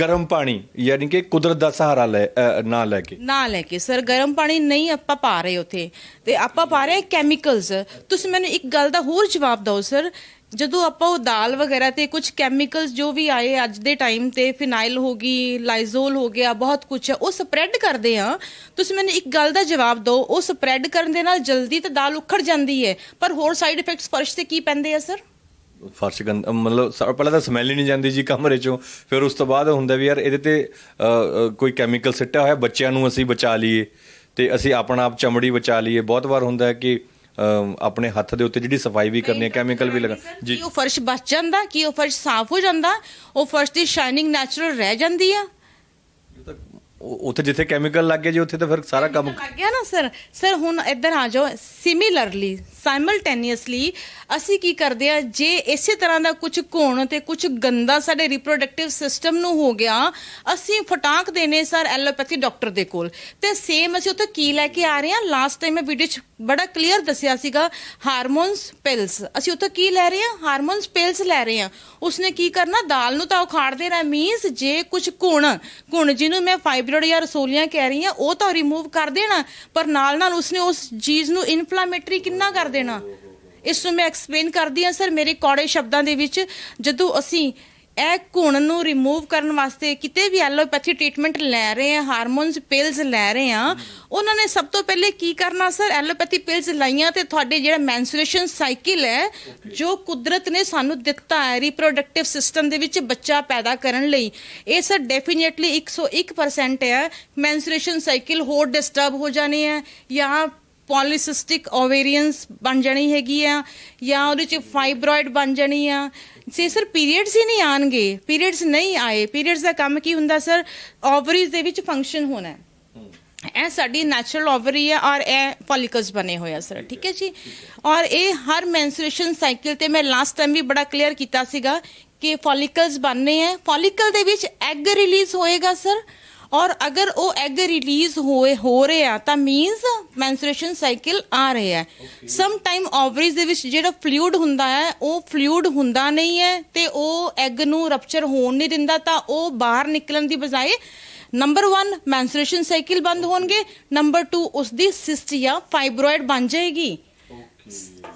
ਗਰਮ ਪਾਣੀ, ਯਾਨੀ ਕਿ ਕੁਦਰਤ ਦਾ ਸਹਾਰਾ ਲੈ ਨਾ ਲੈ ਕੇ। ਨਾ ਲੈ ਕੇ। ਸਰ, ਗਰਮ ਪਾਣੀ ਨਹੀਂ ਆਪਾਂ ਪਾ ਰਹੇ ਉਥੇ। ਤੇ ਆਪਾਂ ਪਾ ਰਹੇ ਕੈਮੀਕਲਸ ਤੁਸੀਂ ਮੈਨੂੰ ਇੱਕ ਗੱਲ ਦਾ ਹੋਰ ਜਵਾਬ ਦਿਓ, ਸਰ। ਜਦੋਂ ਆਪਾਂ ਉਹ ਦਾਲ ਵਗੈਰਾ ਤੇ ਕੁਝ ਕੈਮੀਕਲਸ ਜੋ ਵੀ ਆਏ ਅੱਜ ਦੇ ਟਾਈਮ ਤੇ ਫਿਨਾਈਲ ਹੋ ਗਈ ਲਾਈਜ਼ੋਲ ਹੋ ਗਿਆ, ਬਹੁਤ ਕੁਝ ਹੈ, ਉਹ ਸਪਰੈਡ ਕਰਦੇ ਆ ਤੁਸੀਂ ਮੈਨੂੰ ਇੱਕ ਗੱਲ ਦਾ ਜਵਾਬ ਦਿਓ, ਉਹ ਸਪਰੈਡ ਕਰਨ ਦੇ ਨਾਲ ਜਲਦੀ ਤਾਂ ਦਾਲ ਉਖੜ ਜਾਂਦੀ ਹੈ। ਪਰ ਹੋਰ ਸਾਈਡ ਇਫੈਕਟਸ ਫਰਸ਼ ਤੇ ਕੀ ਪੈਂਦੇ ਆ ਸਰ ਫਰਸ਼ ਗੰਦ ਮਤਲਬ ਸ- ਪਹਿਲਾਂ ਤਾਂ ਸਮੈਲ ਹੀ ਨਹੀਂ ਜਾਂਦੀ ਜੀ ਕਮਰੇ ਚੋਂ। ਫਿਰ ਉਸ ਤੋਂ ਬਾਅਦ ਹੁੰਦਾ ਵੀ ਯਾਰ ਇਹਦੇ ਤੇ ਕੋਈ ਕੈਮੀਕਲ ਸਿੱਟਿਆ ਹੋਇਆ, ਬੱਚਿਆਂ ਨੂੰ ਅਸੀਂ ਬਚਾ ਲਈਏ। ਤੇ ਅਸੀਂ ਆਪਣਾ ਆਪ ਚਮੜੀ ਬਚਾ ਲਈਏ। ਬਹੁਤ ਵਾਰ ਹੁੰਦਾ ਹੈ ਕਿ ਆਪਣੇ ਹੱਥ ਦੇ ਉੱਤੇ ਜਿਹੜੀ ਸਫ਼ਾਈ ਵੀ ਕਰਨੀ ਹੈ ਕੈਮੀਕਲ ਵੀ ਲਗਾ ਜੀ। ਕੀ ਉਹ ਫਰਸ਼ ਬਚ ਜਾਂਦਾ ਕੀ ਉਹ ਫਰਸ਼ ਸਾਫ਼ ਹੋ ਜਾਂਦਾ ਉਹ ਫਰਸ਼ ਦੀ ਸ਼ਾਈਨਿੰਗ ਨੈਚੁਰਲ ਰਹਿ ਜਾਂਦੀ ਆ? ਉੱਥੇ ਜਿੱਥੇ ਕੈਮੀਕਲ ਲੱਗ ਗਿਆ ਜੀ, ਉੱਥੇ ਤਾਂ ਫਿਰ ਸਾਰਾ ਕੰਮ ਲੱਗ ਗਿਆ ਨਾ ਸਰ ਸਰ ਹੁਣ ਇੱਧਰ ਆ ਜਾਓ ਸਿਮਿਲਰਲੀ ਸਾਈਮਲਟੇਨੀਅਸਲੀ ਅਸੀਂ ਕੀ ਕਰਦੇ ਆ, ਜੇ ਇਸੇ ਤਰ੍ਹਾਂ ਦਾ ਕੁਝ ਘੁਣ ਤੇ ਕੁਝ ਗੰਦਾ ਸਾਡੇ ਰਿਪਰੋਡਕਟਿਵ ਸਿਸਟਮ ਨੂੰ ਹੋ ਗਿਆ, ਅਸੀਂ ਫਟਾਕ ਦੇਨੇ ਸਰ ਐਲੋਪੈਥੀ ਡਾਕਟਰ ਦੇ ਕੋਲ। ਤੇ ਸੇਮ ਅਸੀਂ ਉੱਥੇ ਕੀ ਲੈ ਕੇ ਆ ਰਹੇ ਹਾਂ ਲਾਸਟ ਟਾਈਮ ਮੈਂ ਵੀਡੀਓ 'ਚ ਬੜਾ ਕਲੀਅਰ ਦੱਸਿਆ ਸੀਗਾ ਹਾਰਮੋਨਸ ਪਿਲਸ ਅਸੀਂ ਉੱਥੇ ਕੀ ਲੈ ਰਹੇ ਹਾਂ ਹਾਰਮੋਨਸ ਪਿਲਸ ਲੈ ਰਹੇ ਹਾਂ ਉਸਨੇ ਕੀ ਕਰਨਾ? ਦਾਲ ਨੂੰ ਤਾਂ ਉਖਾੜ ਦੇਣਾ ਮੀਨਸ ਜੇ ਕੁਝ ਘੁਣ ਘੁਣ ਜਿਹਨੂੰ ਮੈਂ ਫਾਈਬਰ ਫਾਈਬਰੋਇਡ ਜਾਂ ਰਸੋਲੀਆਂ ਕਹਿ ਰਹੀ ਹਾਂ ਉਹ ਤਾਂ ਰਿਮੂਵ ਕਰ ਦੇਣਾ, ਪਰ ਨਾਲ ਨਾਲ ਉਸਨੇ ਉਸ ਚੀਜ਼ ਨੂੰ ਇਨਫਲਾਮੇਟਰੀ ਕਿੰਨਾ ਕਰ ਦੇਣਾ? ਇਸ ਨੂੰ ਮੈਂ ਐਕਸਪਲੇਨ ਕਰਦੀ ਹਾਂ ਸਰ ਮੇਰੇ ਕੌੜੇ ਸ਼ਬਦਾਂ ਦੇ ਵਿੱਚ, ਜਦੋਂ ਅਸੀਂ ਇਹ ਘੁਣ ਨੂੰ ਰਿਮੂਵ ਕਰਨ ਵਾਸਤੇ ਕਿਤੇ ਵੀ ਐਲੋਪੈਥੀ ਟ੍ਰੀਟਮੈਂਟ ਲੈ ਰਹੇ ਹਾਂ ਹਾਰਮੋਨਸ ਪਿਲਸ ਲੈ ਰਹੇ ਹਾਂ ਉਹਨਾਂ ਨੇ ਸਭ ਤੋਂ ਪਹਿਲੇ ਕੀ ਕਰਨਾ ਸਰ ਐਲੋਪੈਥੀ ਪਿਲਸ ਲਾਈਆਂ ਤੇ ਤੁਹਾਡੇ ਜਿਹੜਾ ਮੈਂਸੂਰੇਸ਼ਨ ਸਾਈਕਲ ਹੈ ਜੋ ਕੁਦਰਤ ਨੇ ਸਾਨੂੰ ਦਿੱਤਾ ਹੈ ਰਿਪਰੋਡਕਟਿਵ ਸਿਸਟਮ ਦੇ ਵਿੱਚ ਬੱਚਾ ਪੈਦਾ ਕਰਨ ਲਈ ਇਹ ਸਰ ਡੈਫੀਨੇਟਲੀ 101% ਹੈ ਮੈਂਸੂਰੇਸ਼ਨ ਸਾਈਕਲ ਹੋਰ ਡਿਸਟਰਬ ਹੋ ਜਾਣੇ ਹੈ ਜਾਂ ਪੋਲੀਸਿਸਟਿਕ ਓਵੇਰੀਅਨਸ ਬਣ ਜਾਣੀ ਹੈਗੀ ਆ ਜਾਂ ਉਹਦੇ ਚ ਫਾਈਬਰੋਇਡ ਬਣ ਜਾਣੀ ਆ ਸੇ ਸਰ ਪੀਰੀਅਡਸ ਹੀ ਨਹੀਂ ਆਣਗੇ। ਪੀਰੀਅਡਸ ਨਹੀਂ ਆਏ। ਪੀਰੀਅਡਸ ਦਾ ਕੰਮ ਕੀ ਹੁੰਦਾ ਸਰ? ਓਵਰੀਜ਼ ਦੇ ਵਿੱਚ ਫੰਕਸ਼ਨ ਹੋਣਾ ਹੈ। ਇਹ ਸਾਡੀ ਨੈਚੁਰਲ ਓਵਰੀ ਹੈ ਔਰ ਇਹ ਫੋਲਿਕਲਸ ਬਣੇ ਹੋਏ ਆ ਸਰ। ਠੀਕ ਹੈ ਜੀ? ਔਰ ਇਹ ਹਰ ਮੈਂਸੂਰੇਸ਼ਨ ਸਾਈਕਲ ਤੇ ਮੈਂ ਲਾਸਟ ਟਾਈਮ ਵੀ ਬੜਾ ਕਲੀਅਰ ਕੀਤਾ ਸੀਗਾ ਕਿ ਫੋਲਿਕਲਸ ਬਣਨੇ ਹੈ। ਫੋਲਿਕਲ ਦੇ ਵਿੱਚ ਐਗ ਰਿਲੀਜ਼ ਹੋਏਗਾ ਸਰ। ਔਰ ਅਗਰ ਉਹ ਐਗ ਰਿਲੀਜ਼ ਹੋਏ ਹੋ ਰਿਹਾ ਤਾਂ ਮੀਨਸ ਮੈਂਸੂਰੇਸ਼ਨ ਸਾਈਕਲ ਆ ਰਿਹਾ ਹੈ। ਸਮ ਟਾਈਮ ਓਵਰੀਜ਼ ਦੇ ਵਿੱਚ ਜਿਹੜਾ ਫਲੂਇਡ ਹੁੰਦਾ ਹੈ ਉਹ ਫਲੂਇਡ ਹੁੰਦਾ ਨਹੀਂ ਹੈ ਤੇ ਉਹ ਐਗ ਨੂੰ ਰਪਚਰ ਹੋਣ ਨਹੀਂ ਦਿੰਦਾ ਤਾਂ ਉਹ ਬਾਹਰ ਨਿਕਲਣ ਦੀ ਬਜਾਏ ਨੰਬਰ 1 ਮੈਂਸੂਰੇਸ਼ਨ ਸਾਈਕਲ ਬੰਦ ਹੋਣਗੇ ਨੰਬਰ 2 ਉਸ ਦੀ ਸਿਸਟ ਜਾਂ ਫਾਈਬਰੋਇਡ ਬਣ ਜਾਏਗੀ।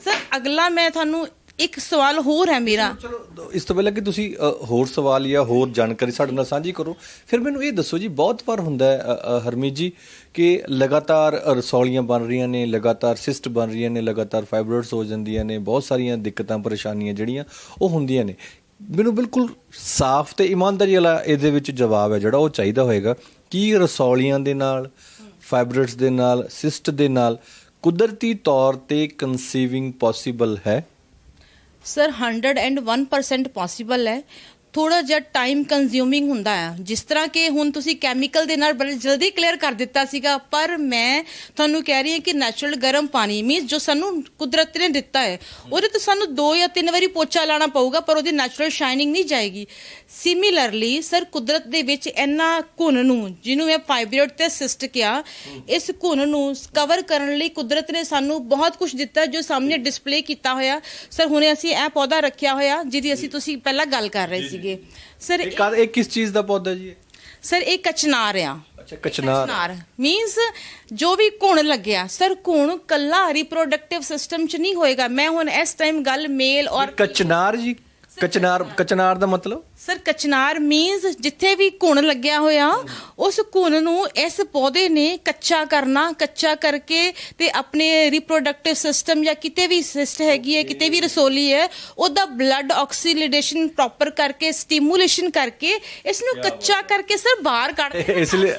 ਸਰ ਅਗਲਾ ਮੈਂ ਤੁਹਾਨੂੰ ਇੱਕ ਸਵਾਲ ਹੋਰ ਹੈ ਮੇਰਾ। ਚਲੋ ਇਸ ਤੋਂ ਪਹਿਲਾਂ ਕਿ ਤੁਸੀਂ ਹੋਰ ਸਵਾਲ ਜਾਂ ਹੋਰ ਜਾਣਕਾਰੀ ਸਾਡੇ ਨਾਲ ਸਾਂਝੀ ਕਰੋ। ਫਿਰ ਮੈਨੂੰ ਇਹ ਦੱਸੋ ਜੀ, ਬਹੁਤ ਵਾਰ ਹੁੰਦਾ ਹੈ ਹਰਮੀਤ ਜੀ, ਕਿ ਲਗਾਤਾਰ ਰਸੌਲੀਆਂ ਬਣ ਰਹੀਆਂ ਨੇ, ਲਗਾਤਾਰ ਸਿਸਟ ਬਣ ਰਹੀਆਂ ਨੇ, ਲਗਾਤਾਰ ਫਾਈਬਰੋਇਡਸ ਹੋ ਜਾਂਦੀਆਂ ਨੇ, ਬਹੁਤ ਸਾਰੀਆਂ ਦਿੱਕਤਾਂ, ਪਰੇਸ਼ਾਨੀਆਂ ਜਿਹੜੀਆਂ ਉਹ ਹੁੰਦੀਆਂ ਨੇ। ਮੈਨੂੰ ਬਿਲਕੁਲ ਸਾਫ਼ ਤੇ ਇਮਾਨਦਾਰੀ ਵਾਲਾ ਇਹਦੇ ਵਿੱਚ ਜਵਾਬ ਹੈ, ਜਿਹੜਾ ਉਹ ਚਾਹੀਦਾ ਹੋਏਗਾ ਕੀ ਰਸੌਲੀਆਂ ਦੇ ਨਾਲ ਫਾਈਬਰੋਇਡਸ ਦੇ ਨਾਲ, ਸਿਸਟ ਦੇ ਨਾਲ ਕੁਦਰਤੀ ਤੌਰ ਤੇ ਕਨਸੀਵਿੰਗ ਪੋਸੀਬਲ ਹੈ। ਸਰ 101% ਪੋਸੀਬਲ ਹੈ। ਥੋੜਾ ਜਿਹਾ ਟਾਈਮ ਕੰਜ਼ਿਊਮਿੰਗ ਹੁੰਦਾ ਆ। ਜਿਸ ਤਰ੍ਹਾਂ ਕਿ ਹੁਣ ਤੁਸੀਂ ਕੈਮੀਕਲ ਦੇ ਨਾਲ ਬੜੇ ਜਲਦੀ ਕਲੀਅਰ ਕਰ ਦਿੱਤਾ ਸੀਗਾ, ਪਰ ਮੈਂ ਤੁਹਾਨੂੰ ਕਹਿ ਰਹੀ ਹਾਂ ਕਿ ਨੈਚੁਰਲ ਗਰਮ ਪਾਣੀ ਮੀਨਸ ਜੋ ਸਾਨੂੰ ਕੁਦਰਤ ਨੇ ਦਿੱਤਾ ਹੈ, ਉਹਦੇ ਤੋਂ ਸਾਨੂੰ ਦੋ ਜਾਂ ਤਿੰਨ ਵਾਰੀ ਪੋਚਾ ਲਾਣਾ ਪਊਗਾ, ਪਰ ਉਹਦੀ ਨੈਚੁਰਲ ਸ਼ਾਈਨਿੰਗ ਨਹੀਂ ਜਾਏਗੀ। ਸਿਮਿਲਰਲੀ ਸਰ ਕੁਦਰਤ ਦੇ ਵਿੱਚ ਇੰਨਾ ਘੁਣ ਨੂੰ ਜਿਹਨੂੰ ਮੈਂ ਫਾਈਬਰੋਇਡ ਤੇ ਸਿਸਟ ਕਿਹਾ ਇਸ ਘੁਣ ਨੂੰ ਕਵਰ ਕਰਨ ਲਈ ਕੁਦਰਤ ਨੇ ਸਾਨੂੰ ਬਹੁਤ ਕੁਝ ਦਿੱਤਾ ਜੋ ਸਾਹਮਣੇ ਡਿਸਪਲੇ ਕੀਤਾ ਹੋਇਆ। ਸਰ ਹੁਣੇ ਅਸੀਂ ਇਹ ਪੌਦਾ ਰੱਖਿਆ ਹੋਇਆ ਜਿਹਦੀ ਅਸੀਂ ਤੁਸੀਂ ਪਹਿਲਾਂ ਗੱਲ ਕਰ ਰਹੇ ਸੀਗੇ। ਸਰ ਇਹ ਕਿਸ ਚੀਜ਼ ਦਾ ਪੌਦਾ ਜੀ? ਸਰ ਇਹ ਕਚਨਾਰ ਆ। ਅੱਛਾ ਕਚਨਾਰ। ਮੀਨਸ ਜੋ ਵੀ ਘੁਣ ਲੱਗਿਆ ਸਰ ਘੁਣ ਕੱਲਾ ਰਿਪਰੋਡਕਟਿਵ ਸਿਸਟਮ ਚ ਨਹੀਂ ਹੋਏਗਾ। ਮੈਂ ਹੁਣ ਇਸ ਟਾਈਮ ਗੱਲ ਮੇਲ ਔਰ ਕਚਨਾਰ ਜੀ ਕਚਨਾਰ ਕਚਨਾਰ ਦਾ ਮਤਲਬ? ਸਰ ਕਚਨਾਰ ਮੀਨਸ ਜਿੱਥੇ ਵੀ ਘੁਣ ਲੱਗਿਆ ਹੋਇਆ ਉਸ ਘੁਣ ਨੂੰ ਇਸ ਪੌਦੇ ਨੇ ਕੱਚਾ ਕਰਨਾ ਕੱਚਾ ਕਰਕੇ ਤੇ ਆਪਣੇ ਰਿਪਰੋਡਕਟਿਵ ਸਿਸਟਮ ਜਾਂ ਕਿਤੇ ਵੀ ਸਿਸਟ ਹੈਗੀ ਹੈ ਕਿਤੇ ਵੀ ਰਸੋਲੀ ਹੈ ਉਹਦਾ ਬਲੱਡ ਆਕਸੀਲੇਸ਼ਨ ਪ੍ਰੋਪਰ ਕਰਕੇ ਸਟੀਮੂਲੇਸ਼ਨ ਕਰਕੇ ਇਸ ਨੂੰ ਕੱਚਾ ਕਰਕੇ ਸਰ ਬਾਹਰ ਕੱਢ ਇਸ ਲਈ।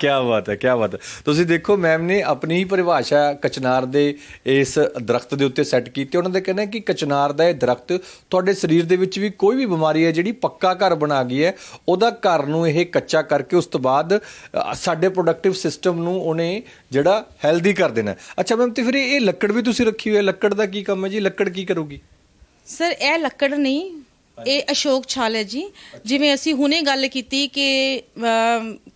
ਕੀ ਬਾਤ ਹੈ ਕੀ ਬਾਤ ਹੈ। ਤੁਸੀਂ ਦੇਖੋ ਮੈਮ ਨੇ ਆਪਣੀ ਹੀ ਪਰਿਭਾਸ਼ਾ ਕਚਨਾਰ ਦੇ ਇਸ ਦਰਖਤ ਦੇ ਉੱਤੇ ਸੈੱਟ ਕੀਤੀ ਉਹਨਾਂ ਦੇ ਕਹਿੰਦੇ ਕਿ ਕਚਨਾਰ ਦਾ ਇਹ ਦਰਖਤ ਤੁਹਾਡੇ ਸਰੀਰ ਦੇ ਵਿੱਚ ਵੀ ਕੋਈ ਵੀ ਬਿਮਾਰੀ ਹੈ ਜਿਹੜੀ ਪੱਕਾ ਘਰ ਬਣਾ ਗਈ ਹੈ, ਉਹਦਾ ਘਰ ਨੂੰ ਇਹ ਕੱਚਾ ਕਰਕੇ ਉਸ ਤੋਂ ਬਾਅਦ ਸਾਡੇ ਪ੍ਰੋਡਕਟਿਵ ਸਿਸਟਮ ਨੂੰ ਉਹਨੇ ਜਿਹੜਾ ਹੈਲਦੀ ਕਰ ਦੇਣਾ ਅੱਛਾ ਮੈਮ, ਤੇ ਫਿਰ ਇਹ ਲੱਕੜ ਵੀ ਤੁਸੀਂ ਰੱਖੀ ਹੋਈ ਹੈ, ਲੱਕੜ ਦਾ ਕੀ ਕੰਮ ਹੈ ਜੀ? ਲੱਕੜ ਕੀ ਕਰੂਗੀ? ਸਰ ਇਹ ਲੱਕੜ ਨਹੀਂ ਇਹ ਅਸ਼ੋਕ ਛਾਲ ਹੈ ਜੀ ਜਿਵੇਂ ਅਸੀਂ ਹੁਣੇ ਗੱਲ ਕੀਤੀ ਕਿ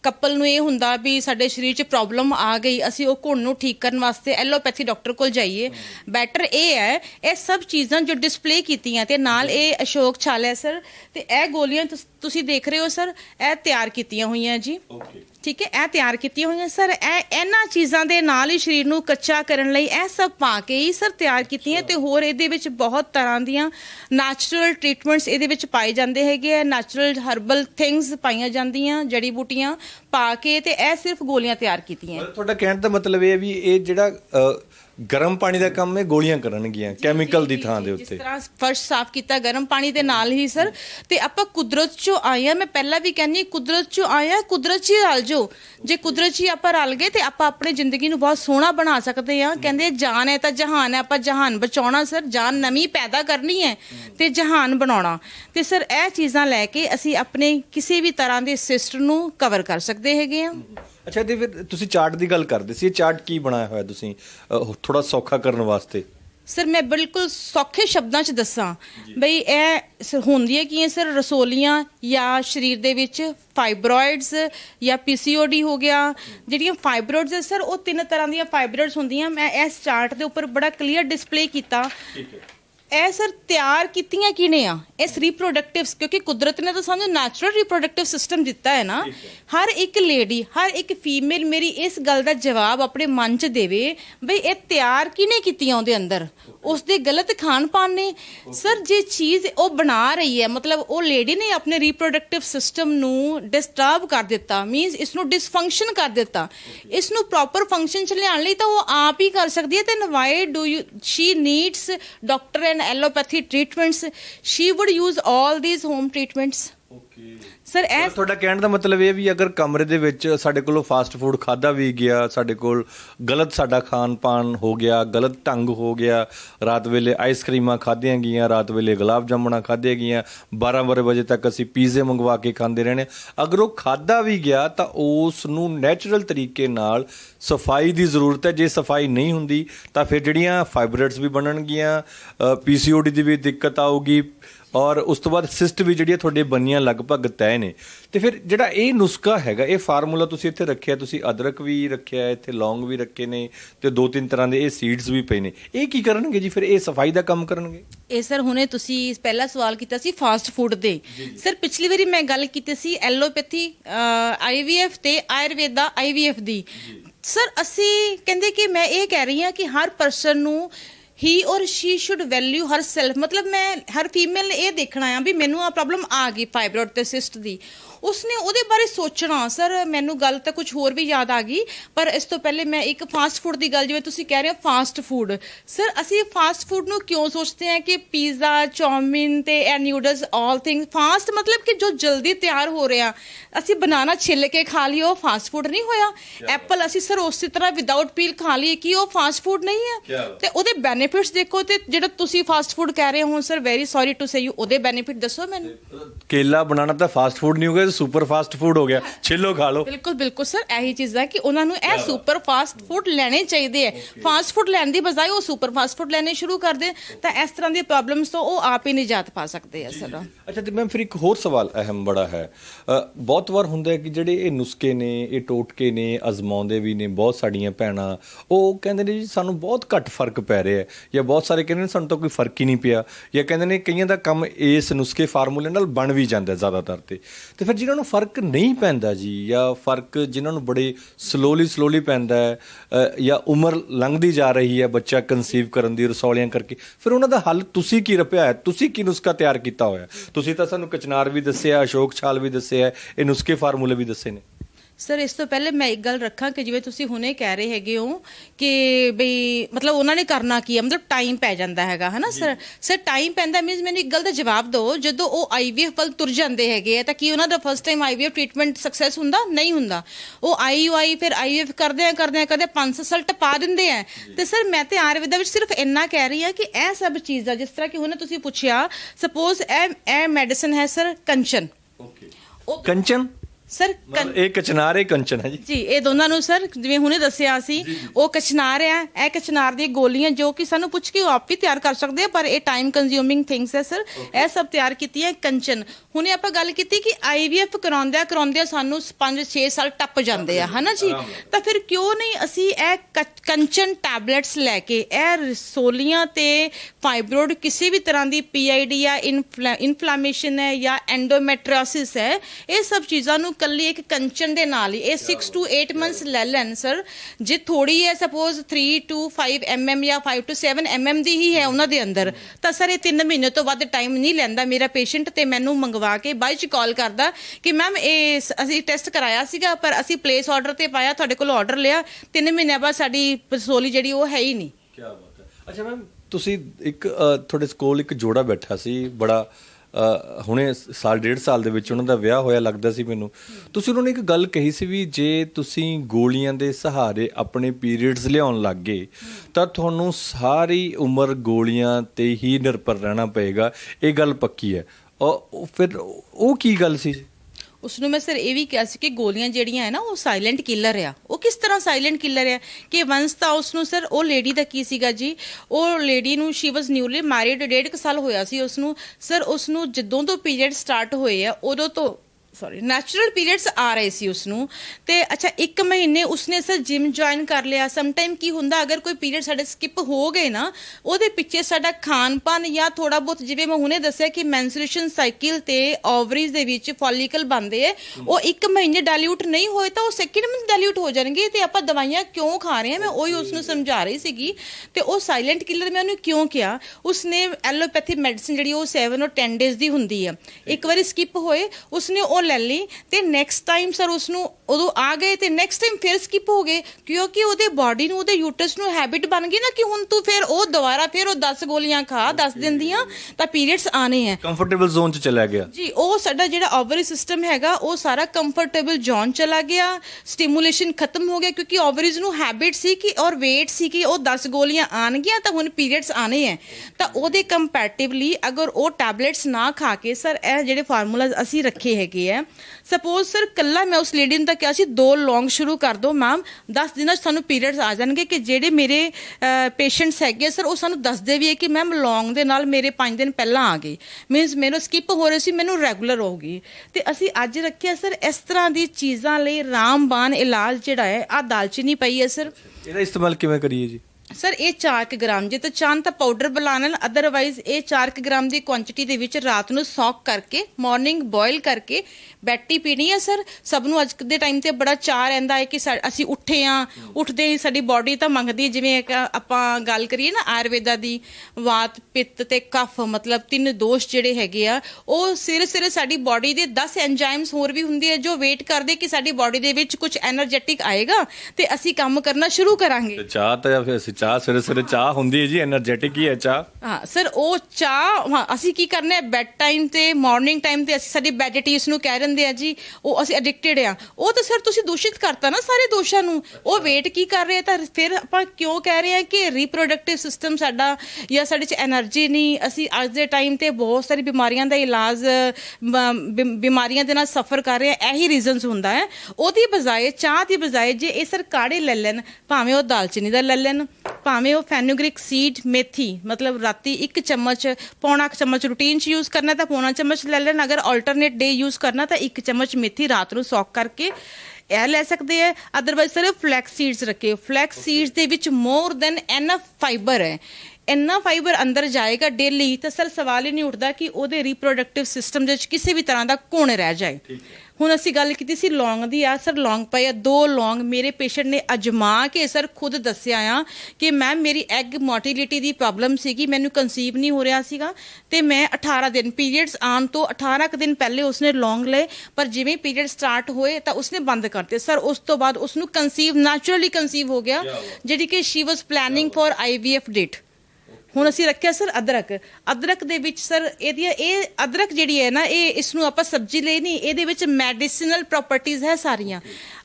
ਕਪਲ ਨੂੰ ਇਹ ਹੁੰਦਾ ਵੀ ਸਾਡੇ ਸਰੀਰ 'ਚ ਪ੍ਰੋਬਲਮ ਆ ਗਈ ਅਸੀਂ ਉਹ ਘੁਣ ਨੂੰ ਠੀਕ ਕਰਨ ਵਾਸਤੇ ਐਲੋਪੈਥੀ ਡਾਕਟਰ ਕੋਲ ਜਾਈਏ। ਬੈਟਰ ਇਹ ਹੈ ਇਹ ਸਭ ਚੀਜ਼ਾਂ ਜੋ ਡਿਸਪਲੇ ਕੀਤੀਆਂ ਤੇ ਨਾਲ ਇਹ ਅਸ਼ੋਕ ਛਾਲ ਹੈ ਸਰ ਤੇ ਇਹ ਗੋਲੀਆਂ ਤੁਸ- ਦੇਖ ਰਹੇ ਹੋ ਸਰ ਇਹ ਤਿਆਰ ਕੀਤੀਆਂ ਹੋਈਆਂ ਜੀ। ਓਕੇ ਠੀਕ ਹੈ ਇਹ ਤਿਆਰ ਕੀਤੀਆਂ ਹੋਈਆਂ। ਸਰ ਇਹ ਇਹਨਾਂ ਚੀਜ਼ਾਂ ਦੇ ਨਾਲ ਹੀ ਸਰੀਰ ਨੂੰ ਕੱਚਾ ਕਰਨ ਲਈ ਇਹ ਸਭ ਪਾ ਕੇ ਹੀ ਸਰ ਤਿਆਰ ਕੀਤੀਆਂ ਤੇ ਹੋਰ ਇਹਦੇ ਵਿੱਚ ਬਹੁਤ ਤਰ੍ਹਾਂ ਦੀਆਂ ਨੈਚੁਰਲ ਟ੍ਰੀਟਮੈਂਟਸ ਇਹਦੇ ਵਿੱਚ ਪਾਏ ਜਾਂਦੇ ਹੈਗੇ ਆ। ਨੈਚੁਰਲ ਹਰਬਲ ਥਿੰਗਸ ਪਾਈਆਂ ਜਾਂਦੀਆਂ ਜੜੀ ਬੂਟੀਆਂ ਪਾ ਕੇ ਤੇ ਇਹ ਸਿਰਫ ਗੋਲੀਆਂ ਤਿਆਰ ਕੀਤੀਆਂ। ਤੁਹਾਡਾ ਕਹਿਣ ਦਾ ਮਤਲਬ ਇਹ ਹੈ ਵੀ ਇਹ ਜਿਹੜਾ ਗਰਮ ਪਾਣੀ ਦਾ ਕੰਮ ਹੈ ਗੋਲੀਆਂ ਕਰਨਗੀਆਂ ਕੈਮੀਕਲ ਦੀ ਥਾਂ ਦੇ ਜਿਸ ਉੱਤੇ। ਤਰ੍ਹਾਂ ਫਰਸ਼ ਸਾਫ਼ ਕੀਤਾ ਗਰਮ ਪਾਣੀ ਦੇ ਨਾਲ ਹੀ ਸਰ ਤੇ ਆਪਾਂ ਕੁਦਰਤ ਚੋਂ ਆਏ ਆ ਮੈਂ ਪਹਿਲਾਂ ਵੀ ਕਹਿੰਨੀ ਕੁਦਰਤ ਚੋਂ ਆਏ ਆ ਕੁਦਰਤ 'ਚ ਹੀ ਰਲ ਜਾਓ। ਜੇ ਕੁਦਰਤ 'ਚ ਹੀ ਆਪਾਂ ਰਲ ਗਏ ਤੇ ਆਪਾਂ ਆਪਣੀ ਜ਼ਿੰਦਗੀ ਨੂੰ ਬਹੁਤ ਸੋਹਣਾ ਬਣਾ ਸਕਦੇ ਆ ਕਹਿੰਦੇ ਜਾਨ ਹੈ ਤਾਂ ਜਹਾਨ ਹੈ ਆਪਾਂ ਜਹਾਨ ਬਚਾਉਣਾ ਸਰ ਜਾਨ ਨਵੀਂ ਪੈਦਾ ਕਰਨੀ ਹੈ ਤੇ ਜਹਾਨ ਬਣਾਉਣਾ। ਤੇ ਸਰ ਇਹ ਚੀਜ਼ਾਂ ਲੈ ਕੇ ਅਸੀਂ ਆਪਣੇ ਕਿਸੇ ਵੀ ਤਰ੍ਹਾਂ ਦੇ ਸਿਸਟਮ ਨੂੰ ਕਵਰ ਕਰ ਸਕਦੇ ਹੈਗੇ ਆ ਅੱਛਾ ਤੇ ਫਿਰ ਤੁਸੀਂ ਚਾਰਟ ਦੀ ਗੱਲ ਕਰਦੇ ਸੀ ਇਹ ਚਾਰਟ ਕੀ ਬਣਾਇਆ ਹੋਇਆ ਤੁਸੀਂ? ਥੋੜਾ ਸੌਖਾ ਕਰਨ ਵਾਸਤੇ। ਸਰ ਮੈਂ ਬਿਲਕੁਲ ਸੌਖੇ ਸ਼ਬਦਾਂ 'ਚ ਦੱਸਾਂ। ਬਈ ਇਹ ਸ- ਹੁੰਦੀਆਂ ਕੀ ਹੈ ਸਰ ਰਸੋਲੀਆਂ ਜਾਂ ਸਰੀਰ ਦੇ ਵਿੱਚ ਫਾਈਬਰੋਇਡਸ ਜਾਂ ਪੀਸੀਓਡੀ ਹੋ ਗਿਆ। ਜਿਹੜੀਆਂ ਫਾਈਬਰੋਇਡਸ ਹੈ ਸਰ ਉਹ ਤਿੰਨ ਤਰ੍ਹਾਂ ਦੀਆਂ ਫਾਈਬਰੋਇਡਸ ਹੁੰਦੀਆਂ। ਮੈਂ ਇਸ ਚਾਰਟ ਦੇ ਉੱਪਰ ਬੜਾ ਕਲੀਅਰ ਡਿਸਪਲੇ ਕੀਤਾ। ਇਹ ਸਰ ਤਿਆਰ ਕੀਤੀਆਂ ਕਿਨੇ ਆ? ਇਸ ਰੀਪਰੋਡਕਟਿਵਸ ਕਿਉਂਕਿ ਕੁਦਰਤ ਨੇ ਤਾਂ ਸਾਨੂੰ ਨੈਚੁਰਲ ਰੀਪਰੋਡਕਟਿਵ ਸਿਸਟਮ ਦਿੱਤਾ ਹੈ ਨਾ। ਹਰ ਇੱਕ ਲੇਡੀ ਹਰ ਇੱਕ ਫੀਮੇਲ ਮੇਰੀ ਇਸ ਗੱਲ ਦਾ ਜਵਾਬ ਆਪਣੇ ਮਨ 'ਚ ਦੇਵੇ ਬਈ ਇਹ ਤਿਆਰ ਕਿਨੇ ਕੀਤੀਆਂ ਉਹਦੇ ਅੰਦਰ? ਉਸ ਦੇ ਗਲਤ ਖਾਣ ਪਾਣ ਨੇ ਸਰ ਜੇ ਚੀਜ਼ ਉਹ ਬਣਾ ਰਹੀ ਹੈ ਮਤਲਬ ਉਹ ਲੇਡੀ ਨੇ ਆਪਣੇ ਰੀਪਰੋਡਕਟਿਵ ਸਿਸਟਮ ਨੂੰ ਡਿਸਟਰਬ ਕਰ ਦਿੱਤਾ ਮੀਨਸ ਇਸ ਨੂੰ ਡਿਸਫੰਕਸ਼ਨ ਕਰ ਦਿੱਤਾ। ਇਸ ਨੂੰ ਪ੍ਰੋਪਰ ਫੰਕਸ਼ਨ ਚ ਲਿਆਉਣ ਲਈ ਤਾਂ ਉਹ ਆਪ ਹੀ ਕਰ ਸਕਦੀ ਹੈ। ਤੇ why do you she needs doctor and allopathy treatments she would use all these home treatments sir ਇਹ ਤੁਹਾਡਾ ਕਹਿਣ ਦਾ ਮਤਲਬ ਇਹ ਵੀ ਅਗਰ ਕਮਰੇ ਦੇ ਵਿੱਚ ਸਾਡੇ ਕੋਲੋਂ ਫਾਸਟ ਫੂਡ ਖਾਦਾ ਵੀ ਗਿਆ ਸਾਡੇ ਕੋਲ ਗਲਤ ਸਾਡਾ ਖਾਣ ਪਾਨ ਹੋ ਗਿਆ ਗਲਤ ਢੰਗ ਹੋ ਗਿਆ ਰਾਤ ਵੇਲੇ ਆਈਸਕ੍ਰੀਮਾਂ ਖਾਧੀਆਂ ਗਈਆਂ ਰਾਤ ਵੇਲੇ ਗੁਲਾਬ ਜਾਮਣਾ ਖਾਧੀਆਂ ਗਈਆਂ 12 12 ਵਜੇ ਤੱਕ ਅਸੀਂ ਪੀਜ਼ੇ ਮੰਗਵਾ ਕੇ ਖਾਂਦੇ ਰਹਿਣੇ ਅਗਰ ਉਹ ਖਾਦਾ ਵੀ ਗਿਆ ਤਾਂ ਉਸ ਨੂੰ ਨੈਚੁਰਲ ਤਰੀਕੇ ਨਾਲ ਸਫ਼ਾਈ ਦੀ ਜ਼ਰੂਰਤ ਹੈ। ਜੇ ਸਫ਼ਾਈ ਨਹੀਂ ਹੁੰਦੀ ਤਾਂ ਫਿਰ ਜਿਹੜੀਆਂ ਫਾਈਬਰੇਟਸ ਵੀ ਬਣਨਗੀਆਂ ਪੀਸੀਓਡੀ ਦੀ ਵੀ ਦਿੱਕਤ ਆਊਗੀ ਔਰ ਉਸ ਤੋਂ ਬਾਅਦ ਸਿਸਟ ਵੀ ਜਿਹੜੀਆਂ ਤੁਹਾਡੇ ਬੰਨੀਆਂ ਲਗਭਗ ਤੈਅ ਨੇ। ਤੇ ਫਿਰ ਜਿਹੜਾ ਇਹ ਨੁਸਖਾ ਹੈਗਾ ਇਹ ਫਾਰਮੂਲਾ ਤੁਸੀਂ ਇੱਥੇ ਰੱਖਿਆ ਤੁਸੀਂ ਅਦਰਕ ਵੀ ਰੱਖਿਆ ਇੱਥੇ ਲੌਂਗ ਵੀ ਰੱਖੇ ਨੇ ਤੇ ਦੋ ਤਿੰਨ ਤਰ੍ਹਾਂ ਦੇ ਇਹ ਸੀਡਸ ਵੀ ਪਏ ਨੇ। ਇਹ ਕੀ ਕਰਨਗੇ ਜੀ? ਫਿਰ ਇਹ ਸਫ਼ਾਈ ਦਾ ਕੰਮ ਕਰਨਗੇ? ਇਹ ਸਰ ਹੁਣੇ ਤੁਸੀਂ ਪਹਿਲਾ ਸਵਾਲ ਕੀਤਾ ਸੀ ਫਾਸਟ ਫੂਡ ਦੇ। ਸਰ ਪਿਛਲੀ ਵਾਰੀ ਮੈਂ ਗੱਲ ਕੀਤੀ ਸੀ ਐਲੋਪੈਥੀ ਆਈਵੀਐਫ ਤੇ ਆਯੁਰਵੇਦਾ ਆਈਵੀਐਫ ਦੀ। ਸਰ ਅਸੀਂ ਕਹਿੰਦੇ ਕਿ ਮੈਂ ਇਹ ਕਹਿ ਰਹੀ ਹਾਂ ਕਿ ਹਰ ਪਰਸਨ ਨੂੰ he or she should value herself ਮਤਲਬ ਮੈਂ ਹਰ ਫੀਮੇਲ ਨੇ ਇਹ ਦੇਖਣਾ ਆ ਵੀ ਮੈਨੂੰ ਆ ਪ੍ਰੋਬਲਮ ਆ ਗਈ ਫਾਈਬਰੋਇਡ ਤੇ ਸਿਸਟ ਦੀ। ਉਸਨੇ ਉਹਦੇ ਬਾਰੇ ਸੋਚਣਾ। ਸਰ ਮੈਨੂੰ ਗੱਲ ਤਾਂ ਕੁਝ ਹੋਰ ਵੀ ਯਾਦ ਆ ਗਈ ਪਰ ਇਸ ਤੋਂ ਪਹਿਲੇ ਮੈਂ ਇੱਕ ਫਾਸਟ ਫੂਡ ਦੀ ਗੱਲ ਜਿਵੇਂ ਤੁਸੀਂ ਕਹਿ ਰਹੇ ਹੋ ਫਾਸਟ ਫੂਡ ਸਰ ਅਸੀਂ ਫਾਸਟ ਫੂਡ ਨੂੰ ਕਿਉਂ ਸੋਚਦੇ ਹਾਂ ਕਿ ਪੀਜ਼ਾ ਚੌਮਿਨ ਤੇ ਇਹ ਨਿਊਡਲਸ ਆਲ ਥਿੰਗਸ ਫਾਸਟ ਮਤਲਬ ਕਿ ਜੋ ਜਲਦੀ ਤਿਆਰ ਹੋ ਰਿਹਾ ਅਸੀਂ ਬਨਾਨਾ ਛਿੱਲ ਕੇ ਖਾ ਲਈ ਉਹ ਫਾਸਟ ਫੂਡ ਨਹੀਂ ਹੋਇਆ। ਐਪਲ ਅਸੀਂ ਸਰ ਉਸੇ ਤਰ੍ਹਾਂ ਵਿਦਆਊਟ ਪੀਲ ਖਾ ਲਈਏ ਕਿ ਉਹ ਫਾਸਟ ਫੂਡ ਨਹੀਂ ਹੈ। ਤੇ ਉਹਦੇ ਬੈਨੀਫਿਟਸ ਦੇਖੋ ਤੇ ਜਿਹੜਾ ਤੁਸੀਂ ਫਾਸਟ ਫੂਡ ਕਹਿ ਰਹੇ ਹੋ sir very sorry to say you ਉਹਦੇ ਬੈਨੀਫਿਟ ਦੱਸੋ ਮੈਨੂੰ। ਕੇਲਾ ਬਣਾਉਣਾ ਤਾਂ ਫਾਸਟ ਫੂਡ ਨਹੀਂ ਹੋ ਗਿਆ ਸੁਪਰ ਫਾਸਟ ਫੂਡ ਹੋ ਗਿਆ। ਛਿੱਲੋ ਖਾ ਲਓ। ਬਿਲਕੁਲ ਬਿਲਕੁਲ ਸਰ ਇਹੀ ਚੀਜ਼ ਹੈ ਕਿ ਉਹਨਾਂ ਨੂੰ ਇਹ ਸੁਪਰ ਫਾਸਟ ਫੂਡ ਲੈਣੇ ਚਾਹੀਦੇ ਹੈ। ਫਾਸਟ ਫੂਡ ਲੈਣ ਦੀ ਬਜਾਏ ਉਹ ਸੁਪਰ ਫਾਸਟ ਫੂਡ ਲੈਣੇ ਸ਼ੁਰੂ ਕਰ ਦੇ ਤਾਂ ਇਸ ਤਰ੍ਹਾਂ ਦੀ ਪ੍ਰੋਬਲਮਸ ਤੋਂ ਉਹ ਆਪ ਹੀ ਨਿਜਾਤ ਪਾ ਸਕਦੇ ਆ ਸਰ। ਅੱਛਾ ਤੇ ਮੈਂ ਫਿਰ ਇੱਕ ਹੋਰ ਸਵਾਲ ਅਹਿਮ ਬੜਾ ਹੈ। ਬਹੁਤ ਵਾਰ ਹੁੰਦਾ ਹੈ ਕਿ ਜਿਹੜੇ ਇਹ ਨੁਸਖੇ ਨੇ ਇਹ ਟੋਟਕੇ ਨੇ ਅਜ਼ਮਾਉਂਦੇ ਵੀ ਨੇ ਬਹੁਤ ਸਾਡੀਆਂ ਭੈਣਾਂ ਉਹ ਕਹਿੰਦੇ ਨੇ ਜੀ ਸਾਨੂੰ ਬਹੁਤ ਘੱਟ ਫ਼ਰਕ ਪੈ ਰਿਹਾ ਹੈ। ਜਾਂ ਬਹੁਤ ਸਾਰੇ ਕਹਿੰਦੇ ਨੇ ਸਾਨੂੰ ਤਾਂ ਕੋਈ ਫ਼ਰਕ ਹੀ ਨਹੀਂ ਪਿਆ। ਜਾਂ ਕਹਿੰਦੇ ਨੇ ਕਈਆਂ ਦਾ ਕੰਮ ਇਸ ਨੁਸਖੇ ਫਾਰਮੂਲੇ ਨਾਲ ਬਣ ਵੀ ਜਾਂਦਾ ਜ਼ਿਆਦਾਤਰ ਤੇ। ਤੇ ਫਿਰ ਜਿਨ੍ਹਾਂ ਨੂੰ ਫ਼ਰਕ ਨਹੀਂ ਪੈਂਦਾ ਜੀ, ਜਾਂ ਫ਼ਰਕ ਜਿਨ੍ਹਾਂ ਨੂੰ ਬੜੇ ਸਲੋਲੀ ਸਲੋਲੀ ਪੈਂਦਾ ਹੈ ਜਾਂ ਉਮਰ ਲੰਘਦੀ ਜਾ ਰਹੀ ਹੈ ਬੱਚਾ ਕਨਸੀਵ ਕਰਨ ਦੀ, ਰਸੌਲੀਆਂ ਕਰਕੇ, ਫਿਰ ਉਹਨਾਂ ਦਾ ਹੱਲ ਤੁਸੀਂ ਕੀ ਰਪਿਆ ਹੈ? ਤੁਸੀਂ ਕੀ ਨੁਸਖਾ ਤਿਆਰ ਕੀਤਾ ਹੋਇਆ ਤੁਸੀਂ ਤਾਂ ਸਾਨੂੰ ਕਚਨਾਰ ਵੀ ਦੱਸਿਆ, ਅਸ਼ੋਕ ਛਾਲ ਵੀ ਦੱਸਿਆ ਇਹ ਨੁਸਖੇ ਫਾਰਮੂਲੇ ਵੀ ਦੱਸੇ ਨੇ। ਸਰ ਇਸ ਤੋਂ ਪਹਿਲੇ ਮੈਂ ਇੱਕ ਗੱਲ ਰੱਖਾਂ ਕਿ ਜਿਵੇਂ ਤੁਸੀਂ ਹੁਣੇ ਕਹਿ ਰਹੇ ਹੈਗੇ ਹੋ ਕਿ ਬਈ ਮਤਲਬ ਉਹਨਾਂ ਨੇ ਕਰਨਾ ਕੀ ਹੈ? ਮਤਲਬ ਟਾਈਮ ਪੈ ਜਾਂਦਾ ਹੈਗਾ ਹਨਾ ਸਰ ਸਰ ਟਾਈਮ ਪੈਂਦਾ ਮੀਨਸ ਮੈਨੂੰ ਇੱਕ ਗੱਲ ਦਾ ਜਵਾਬ ਦਿਓ ਜਦੋਂ ਉਹ ਆਈਵੀਐਫ ਵੱਲ ਤੁਰ ਜਾਂਦੇ ਹੈਗੇ ਆ ਤਾਂ ਕੀ ਉਹਨਾਂ ਦਾ first time IVF treatment success ਹੁੰਦਾ? ਨਹੀਂ ਹੁੰਦਾ। ਉਹ ਆਈਯੂਆਈ ਫਿਰ ਆਈਵੀਐਫ ਕਰਦੇ ਆ ਕਰਦੇ ਆ ਕਰਦੇ 500 ਸਲਟ ਪਾ ਦਿੰਦੇ ਆ। ਤੇ ਸਰ ਮੈਂ ਤੇ ਆਯੁਰਵੇਦਾ ਵਿੱਚ ਸਿਰਫ ਇੰਨਾ ਕਹਿ ਰਹੀ ਹਾਂ ਕਿ ਇਹ ਸਭ ਚੀਜ਼ਾਂ ਜਿਸ ਤਰ੍ਹਾਂ ਕਿ ਹੁਣ ਤੁਸੀਂ ਪੁੱਛਿਆ ਸਪੋਜ਼ ਇਹ ਇਹ ਮੈਡੀਸਨ ਹੈ ਸਰ ਕੰਚਨ। ਓਕੇ ਉਹ ਕੰਚਨ? ਸਰ ਇਹ ਕਚਨਾਰ ਇਹ ਕੰਚਨ ਹੈ ਜੀ। ਜੀ ਇਹ ਦੋਨਾਂ ਨੂੰ ਸਰ ਜਿਵੇਂ ਹੁਣੇ ਦੱਸਿਆ ਸੀ ਉਹ ਕਚਨਾਰ ਆ ਇਹ ਕਚਨਾਰ ਦੀਆਂ ਗੋਲੀਆਂ ਜੋ ਕਿ ਸਾਨੂੰ ਪੁੱਛ ਕੇ ਆਪ ਵੀ ਤਿਆਰ ਕਰ ਸਕਦੇ ਆ ਪਰ ਇਹ ਟਾਈਮ ਕੰਜ਼ਿਊਮਿੰਗ ਥਿੰਗਸ ਹੈ ਸਰ। ਇਹ ਸਭ ਤਿਆਰ ਕੀਤੀਆਂ ਕੰਚਨ। ਹੁਣੇ ਆਪਾਂ ਗੱਲ ਕੀਤੀ ਕਿ ਆਈਵੀਐਫ ਕਰਾਉਂਦਿਆਂ ਕਰਾਉਂਦਿਆਂ ਸਾਨੂੰ 5-6 ਸਾਲ ਟੱਪ ਜਾਂਦੇ ਆ ਹਨਾ ਜੀ? ਤਾਂ ਫਿਰ ਕਿਉਂ ਨਹੀਂ ਅਸੀਂ ਇਹ ਕੰਚਨ ਟੈਬਲੇਟਸ ਲੈ ਕੇ ਇਹ ਰਸੋਲੀਆਂ ਤੇ ਫਾਈਬਰੋਇਡ ਕਿਸੇ ਵੀ ਤਰ੍ਹਾਂ ਦੀ ਪੀਆਈਡੀ ਜਾਂ ਇਨਫਲੇਮੇਸ਼ਨ ਹੈ ਜਾਂ ਐਂਡੋਮੈਟ੍ਰਿਓਸਿਸ ਹੈ ਇਹ ਸਭ ਚੀਜ਼ਾਂ ਨੂੰ ਕੱਲੀ ਇੱਕ ਕੰਚਨ ਦੇ ਨਾਲ ਹੀ ਇਹ 6 ਟੂ 8 ਮੰਥਸ ਲੈ ਲੈਣ ਸਰ ਜੇ ਥੋੜੀ ਹੈ ਸਪੋਜ਼ 3 ਟੂ 5 ਐਮਐਮ ਜਾਂ 5 ਟੂ 7 ਐਮਐਮ ਦੀ ਹੀ ਹੈ ਉਹਨਾਂ ਦੇ ਅੰਦਰ ਤਾਂ ਸਰ ਇਹ 3 ਮਹੀਨੇ ਤੋਂ ਵੱਧ ਟਾਈਮ ਨਹੀਂ ਲੈਂਦਾ ਮੇਰਾ ਪੇਸ਼ੈਂਟ ਤੇ ਮੈਨੂੰ ਮੰਗਵਾ ਕੇ ਬਾਅਦ ਚ ਕਾਲ ਕਰਦਾ ਕਿ ਮੈਮ ਇਹ ਅਸੀਂ ਟੈਸਟ ਕਰਾਇਆ ਸੀਗਾ ਪਰ ਅਸੀਂ ਪਲੇਸ ਆਰਡਰ ਤੇ ਪਾਇਆ ਤੁਹਾਡੇ ਕੋਲ ਆਰਡਰ ਲਿਆ 3 ਮਹੀਨਿਆਂ ਬਾਅਦ ਸਾਡੀ ਰਸੋਲੀ ਜਿਹੜੀ ਉਹ ਹੈ ਹੀ ਨਹੀਂ। ਕੀ ਬਾਤ ਹੈ। ਅੱਛਾ ਮੈਮ ਤੁਸੀਂ ਇੱਕ ਤੁਹਾਡੇ ਕੋਲ ਇੱਕ ਜੋੜਾ ਬੈਠਾ ਸੀ ਬੜਾ ਹੁਣੇ ਸਾਲ, ਡੇਢ ਸਾਲ ਦੇ ਵਿੱਚ ਉਹਨਾਂ ਦਾ ਵਿਆਹ ਹੋਇਆ, ਲੱਗਦਾ ਸੀ ਮੈਨੂੰ। ਤੁਸੀਂ ਉਹਨਾਂ ਨੇ ਇੱਕ ਗੱਲ ਕਹੀ ਸੀ ਵੀ ਜੇ ਤੁਸੀਂ ਗੋਲੀਆਂ ਦੇ ਸਹਾਰੇ ਆਪਣੇ ਪੀਰੀਅਡਸ ਲਿਆਉਣ ਲੱਗ ਗਏ, ਤਾਂ ਤੁਹਾਨੂੰ ਸਾਰੀ ਉਮਰ ਗੋਲੀਆਂ ਤੇ ਹੀ ਨਿਰਭਰ ਰਹਿਣਾ ਪਏਗਾ। ਇਹ ਗੱਲ ਪੱਕੀ ਹੈ। ਉਹ ਫਿਰ ਉਹ ਕੀ ਗੱਲ ਸੀ? ਉਸ ਨੂੰ ਮੈਂ ਸਰ ਇਹ ਵੀ ਕਿਹਾ ਸੀ ਕਿ ਗੋਲੀਆਂ ਜਿਹੜੀਆਂ ਹੈ ਨਾ, ਉਹ ਸਾਇਲੈਂਟ ਕਿਲਰ ਆ। ਉਹ ਕਿਸ ਤਰ੍ਹਾਂ ਸਾਇਲੈਂਟ ਕਿਲਰ ਆ? ਕਿ ਵੰਸ ਤਾਂ ਉਸ ਨੂੰ ਸਰ, ਉਹ ਲੇਡੀ ਦਾ ਕੀ ਸੀਗਾ ਜੀ? ਉਹ ਲੇਡੀ ਨੂੰ ਸ਼ੀ ਵਾਸ ਨਿਊਲੀ ਮੈਰਿਡ ਡੇਢ ਕੁ ਸਾਲ ਹੋਇਆ ਸੀ ਉਸ ਨੂੰ ਸਰ ਉਸ ਨੂੰ ਜਦੋਂ ਤੋਂ ਪੀਰੀਅਡ ਸਟਾਰਟ ਹੋਏ ਆ, ਉਦੋਂ ਤੋਂ ਸੌਰੀ ਨੈਚੁਰਲ ਪੀਰੀਅਡਸ ਆ ਰਹੇ ਸੀ ਉਸ ਨੂੰ ਤੇ ਅੱਛਾ, ਇੱਕ ਮਹੀਨੇ ਉਸਨੇ ਸਰ ਜਿਮ ਜੁਆਇਨ ਕਰ ਲਿਆ। ਸਮ ਟਾਈਮ ਕੀ ਹੁੰਦਾ, ਅਗਰ ਕੋਈ ਪੀਰੀਅਡ ਸਾਡੇ ਸਕਿਪ ਹੋ ਗਏ ਨਾ, ਉਹਦੇ ਪਿੱਛੇ ਸਾਡਾ ਖਾਣ ਪਾਨ ਜਾਂ ਥੋੜਾ ਬਹੁਤ ਜਿਵੇਂ ਮੈਂ ਹੁਣੇ ਦੱਸਿਆ ਕਿ ਮੈਂਸਟ੍ਰੂਏਸ਼ਨ ਸਾਈਕਲ ਤੇ ਓਵਰੀਜ਼ ਦੇ ਵਿੱਚ ਫੋਲੀਕਲ ਬਣਦੇ ਹੈ ਉਹ ਇੱਕ ਮਹੀਨੇ ਡਾਇਲੂਟ ਨਹੀਂ ਹੋਏ ਤਾਂ ਉਹ ਸੈਕਿੰਡ ਮੰਥ ਡਾਇਲੂਟ ਹੋ ਜਾਣਗੇ ਤੇ ਆਪਾਂ ਦਵਾਈਆਂ ਕਿਉਂ ਖਾ ਰਹੇ ਹਾਂ? ਮੈਂ ਉਹੀ ਉਸ ਨੂੰ ਸਮਝਾ ਰਹੀ ਸੀਗੀ। ਤੇ ਉਹ ਸਾਇਲੈਂਟ ਕਿਲਰ ਮੈਂ ਉਹਨੂੰ ਕਿਉਂ ਕਿਹਾ? ਉਸਨੇ ਐਲੋਪੈਥੀ ਮੈਡੀਸਿਨ ਜਿਹੜੀ ਉਹ 7 ਔਰ 10 ਡੇਜ਼ ਦੀ ਹੁੰਦੀ ਆ, ਇੱਕ ਵਾਰੀ ਸਕਿਪ ਹੋਏ, ਉਸਨੇ ਉਹ ਲੈ ਲਈ ਤੇ ਨੈਕਸਟ ਟਾਈਮ ਸਰ ਉਸ ਨੂੰ ਉਦੋਂ ਆ ਗਏ ਤੇ ਨੈਕਸਟ ਟਾਈਮ ਫਿਰ ਸਕਿਪ ਹੋ ਗਏ ਕਿਉਂਕਿ ਉਹਦੇ ਬਾਡੀ ਨੂੰ ਉਹਦੇ ਯੂਟਰਸ ਨੂੰ ਹੈਬਿਟ ਬਣ ਗਈ ਨਾ ਕਿ ਹੁਣ ਤੂੰ ਫਿਰ ਉਹ ਦੁਬਾਰਾ ਫਿਰ ਉਹ 10 ਗੋਲੀਆਂ ਖਾ 10 ਦਿਨ ਦੀਆਂ ਤਾਂ ਪੀਰੀਅਡਸ ਆਣੇ ਹੈ ਕੰਫਰਟੇਬਲ ਜ਼ੋਨ 'ਚ ਚਲਾ ਗਿਆ। ਜੀ ਉਹ ਸਾਡਾ ਜਿਹੜਾ ਓਵਰੀ ਸਿਸਟਮ ਹੈਗਾ ਉਹ ਸਾਰਾ ਕੰਫਰਟੇਬਲ ਜ਼ੋਨ ਚਲਾ ਗਿਆ ਸਟਿਮੂਲੇਸ਼ਨ ਖਤਮ ਹੋ ਗਿਆ ਕਿਉਂਕਿ ਓਵਰੀਜ਼ ਨੂੰ ਹੈਬਿਟ ਸੀ ਕਿ ਔਰ ਵੇਟ ਸੀ ਕਿ ਉਹ 10 ਗੋਲੀਆਂ ਆਣਗੀਆਂ ਤਾਂ ਹੁਣ ਪੀਰੀਅਡਸ ਆਣੇ ਹੈ ਤਾਂ ਉਹਦੇ ਕੰਪੈਰੀਟਿਵਲੀ ਅਗਰ ਉਹ ਟੈਬਲੇਟਸ ਨਾ ਖਾ ਕੇ ਸਰ ਇਹ ਜਿਹੜੇ ਫਾਰਮੂਲਾਜ਼ ਅਸੀਂ ਰੱਖੇ ਹੈਗੇ ਆ ਸਪੋਜ਼ ਸਰ ਕੱਲਾ ਮੈਂ ਉਸ ਲੇਡੀ ਨੂੰ ਤਾਂ ਕਿਹਾ ਸੀ, ਦੋ ਲੌਂਗ ਸ਼ੁਰੂ ਕਰ ਦਿਓ ਮੈਮ 10 ਦਿਨਾਂ 'ਚ ਸਾਨੂੰ ਪੀਰੀਅਡਸ ਆ ਜਾਣਗੇ ਕਿ ਜਿਹੜੇ ਮੇਰੇ ਪੇਸ਼ੈਂਟਸ ਹੈਗੇ ਸਰ ਉਹ ਸਾਨੂੰ ਦੱਸਦੇ ਵੀ ਹੈ ਕਿ ਮੈਮ ਲੌਂਗ ਦੇ ਨਾਲ ਮੇਰੇ 5 ਦਿਨ ਪਹਿਲਾਂ ਆ ਗਏ। ਮੀਨਸ ਮੈਨੂੰ ਸਕਿਪ ਹੋ ਰਹੀ ਸੀ, ਮੈਨੂੰ ਰੈਗੂਲਰ ਹੋ ਗਈ। ਤੇ ਅਸੀਂ ਅੱਜ ਰੱਖਿਆ ਸਰ ਇਸ ਤਰ੍ਹਾਂ ਦੀ ਚੀਜ਼ਾਂ ਲਈ ਰਾਮਬਾਨ ਇਲਾਜ ਜਿਹੜਾ ਹੈ ਆ ਦਾਲਚੀਨੀ ਪਈ ਹੈ ਸਰ ਇਹਦਾ ਇਸਤੇਮਾਲ ਕਿਵੇਂ ਕਰੀਏ ਜੀ? ਸਰ, ਇਹ 4 ਗ੍ਰਾਮ, ਜੇ ਤਾਂ ਚਾਹਨ ਤਾਂ ਪਾਊਡਰ ਬਣਾ ਲੈਣ ਅਦਰਵਾਈਜ਼ ਇਹ 4 ਗ੍ਰਾਮ ਦੀ ਕੁਆਂਟੀਟੀ ਦੇ ਵਿੱਚ ਰਾਤ ਨੂੰ ਸੌਕ ਕਰਕੇ ਮਾਰਨਿੰਗ ਬੋਇਲ ਕਰਕੇ ਬੈਟੀ ਪੀਣੀ ਹੈ ਸਰ? ਸਭ ਨੂੰ ਅੱਜ ਦੇ ਟਾਈਮ ਤੇ ਬੜਾ ਚਾਹ ਰਹਿੰਦਾ ਹੈ ਕਿ ਅਸੀਂ ਉੱਠੇ ਆ ਉੱਠਦੇ ਹੀ ਸਾਡੀ ਬਾਡੀ ਤਾਂ ਮੰਗਦੀ ਜਿਵੇਂ ਆਪਾਂ ਗੱਲ ਕਰੀਏ ਨਾ ਆਯੁਰਵੇਦਾ ਦੀ, ਵਾਤ, ਪਿੱਤ ਤੇ ਕਫ, ਮਤਲਬ ਤਿੰਨ ਦੋਸ਼ ਜਿਹੜੇ ਹੈਗੇ ਆ, ਉਹ ਸਿਰ ਸਿਰ ਸਾਡੀ ਬਾਡੀ ਦੇ 10 ਐਂਜ਼ਾਈਮਸ ਹੋਰ ਵੀ ਹੁੰਦੇ ਆ ਜੋ ਵੇਟ ਕਰਦੇ ਕਿ ਸਾਡੀ ਬਾਡੀ ਦੇ ਵਿੱਚ ਕੁਝ ਐਨਰਜੈਟਿਕ ਆਏਗਾ ਤੇ ਅਸੀਂ ਕੰਮ ਕਰਨਾ ਸ਼ੁਰੂ ਕਰਾਂਗੇ। ਚਾਹ ਤਾਂ ਫਿਰ ਅਸੀਂ ਚਾਹ, ਸਵੇਰੇ ਸਵੇਰੇ ਚਾਹ ਹੁੰਦੀ ਹੈ ਜੀ એનર્ਜੈਟਿਕ ਹੀ ਹੈ ਚਾਹ। ਹਾਂ, ਸਰ, ਉਹ ਚਾਹ ਅਸੀਂ ਕੀ ਕਰਨਾ ਹੈ? ਬੈਡ ਟਾਈਮ ਤੇ ਮਾਰਨਿੰਗ ਟਾਈਮ ਤੇ ਅਸੀਂ ਸਾਡੀ ਬੈਡਿਟੀ ਨੂੰ ਕਹਿ ਰਹਿੰਦੇ ਆ ਜੀ, ਉਹ ਅਸੀਂ ਐਡਿਕਟਡ ਆ ਉਹ ਤਾਂ ਸਰ ਤੁਸੀਂ ਦੂਸ਼ਿਤ ਕਰਤਾ ਨਾ ਸਾਰੇ ਦੋਸ਼ਾਂ ਨੂੰ। ਉਹ ਵੇਟ ਕੀ ਕਰ ਰਹੇ ਤਾਂ ਫਿਰ ਆਪਾਂ ਕਿਉਂ ਕਹਿ ਰਹੇ ਆ ਕਿ ਰੀਪਰੋਡਕਟਿਵ ਸਿਸਟਮ ਸਾਡਾ ਜਾਂ ਸਾਡੇ ਚ એનર્ਜੀ ਨਹੀਂ? ਅਸੀਂ ਅੱਜ ਦੇ ਟਾਈਮ ਤੇ ਬਹੁਤ ਸਾਰੀ ਬਿਮਾਰੀਆਂ ਦਾ ਇਲਾਜ ਬਿਮਾਰੀਆਂ ਦੇ ਨਾਲ ਸਫਰ ਕਰ ਰਹੇ ਆ ਇਹੀ ਰੀਜ਼ਨਸ ਹੁੰਦਾ ਹੈ। ਉਹਦੀ ਬਜਾਏ, ਚਾਹ ਦੀ ਬਜਾਏ ਜੇ ਇਹ ਸਰ ਕਾੜੇ ਲੈ ਲੈਣ, ਭਾਵੇਂ ਉਹ ਦਾਲਚੀਨੀ ਦਾ ਲੈ ਲੈਣ। ਭਾਵੇਂ ਉਹ ਫੈਨੋਗ੍ਰਿਕ ਸੀਡ ਮੇਥੀ, ਮਤਲਬ ਰਾਤੀ ਇੱਕ ਚਮਚ, ਪੌਣਾ ਕੁ ਚਮਚ ਰੂਟੀਨ ਚ ਯੂਜ਼ ਕਰਨਾ, ਤਾਂ ਪੌਣਾ ਚਮਚ ਲੈ ਲੈਣ। ਅਗਰ ਆਲਟਰਨੇਟ ਡੇ ਯੂਜ਼ ਕਰਨਾ, ਤਾਂ ਇੱਕ ਚਮਚ ਮੇਥੀ ਰਾਤ ਨੂੰ ਸੌਕ ਕਰਕੇ ਇਹ ਲੈ ਸਕਦੇ ਆ। ਅਦਰਵਾਈਜ਼ ਸਿਰਫ ਫਲੈਕਸ ਸੀਡਸ ਰੱਖੇ ਫਲੈਕਸ ਸੀਡਸ ਦੇ ਵਿੱਚ ਮੋਰ ਦੈਨ ਐਨਫ ਫਾਈਬਰ ਹੈ। ਇੰਨਾ ਫਾਈਬਰ ਅੰਦਰ ਜਾਏਗਾ ਡੇਲੀ ਤਾਂ ਸਰ ਸਵਾਲ ਹੀ ਨਹੀਂ ਉੱਠਦਾ ਕਿ ਉਹਦੇ ਰੀਪਰੋਡਕਟਿਵ ਸਿਸਟਮ ਦੇ ਵਿੱਚ ਕਿਸੇ ਵੀ ਤਰ੍ਹਾਂ ਦਾ ਕੋਣ ਰਹਿ ਜਾਏ। ਹੁਣ ਅਸੀਂ ਗੱਲ ਕੀਤੀ ਸੀ ਲੌਂਗ ਦੀ ਆ ਸਰ ਲੌਂਗ ਪਏ ਆ ਦੋ ਲੌਂਗ ਮੇਰੇ ਪੇਸ਼ੈਂਟ ਨੇ ਅਜਮਾ ਕੇ ਸਰ ਖੁਦ ਦੱਸਿਆ ਆ ਕਿ ਮੈਮ ਮੇਰੀ ਐਗ ਮੋਟਿਲਿਟੀ ਦੀ ਪ੍ਰੋਬਲਮ ਸੀਗੀ ਮੈਨੂੰ ਕਨਸੀਵ ਨਹੀਂ ਹੋ ਰਿਹਾ ਸੀਗਾ ਤੇ ਮੈਂ 18 ਦਿਨ ਪੀਰੀਅਡਸ ਆਉਣ ਤੋਂ 18 ਕੁ ਦਿਨ ਪਹਿਲੇ ਉਸਨੇ ਲੌਂਗ ਲਏ ਪਰ ਜਿਵੇਂ ਪੀਰੀਅਡ ਸਟਾਰਟ ਹੋਏ ਤਾਂ ਉਸਨੇ ਬੰਦ ਕਰਤੇ। ਸਰ ਉਸ ਤੋਂ ਬਾਅਦ ਉਸ ਨੂੰ ਕਨਸੀਵ ਨੈਚੁਰਲੀ ਕਨਸੀਵ ਹੋ ਗਿਆ ਜਿਹੜੀ ਕਿ she was planning for IVF date ਹੁਣ ਅਸੀਂ ਰੱਖਿਆ ਸਰ ਅਦਰਕ। ਅਦਰਕ ਦੇ ਵਿੱਚ ਸਰ ਇਹਦੀਆਂ ਇਹ ਅਦਰਕ ਜਿਹੜੀ ਹੈ ਨਾ ਇਹ ਇਸ ਨੂੰ ਆਪਾਂ ਸਬਜ਼ੀ ਲਈ ਨਹੀਂ ਇਹਦੇ ਵਿੱਚ ਮੈਡੀਸਿਨਲ ਪ੍ਰੋਪਰਟੀਆਂ ਹੈ ਸਾਰੀਆਂ।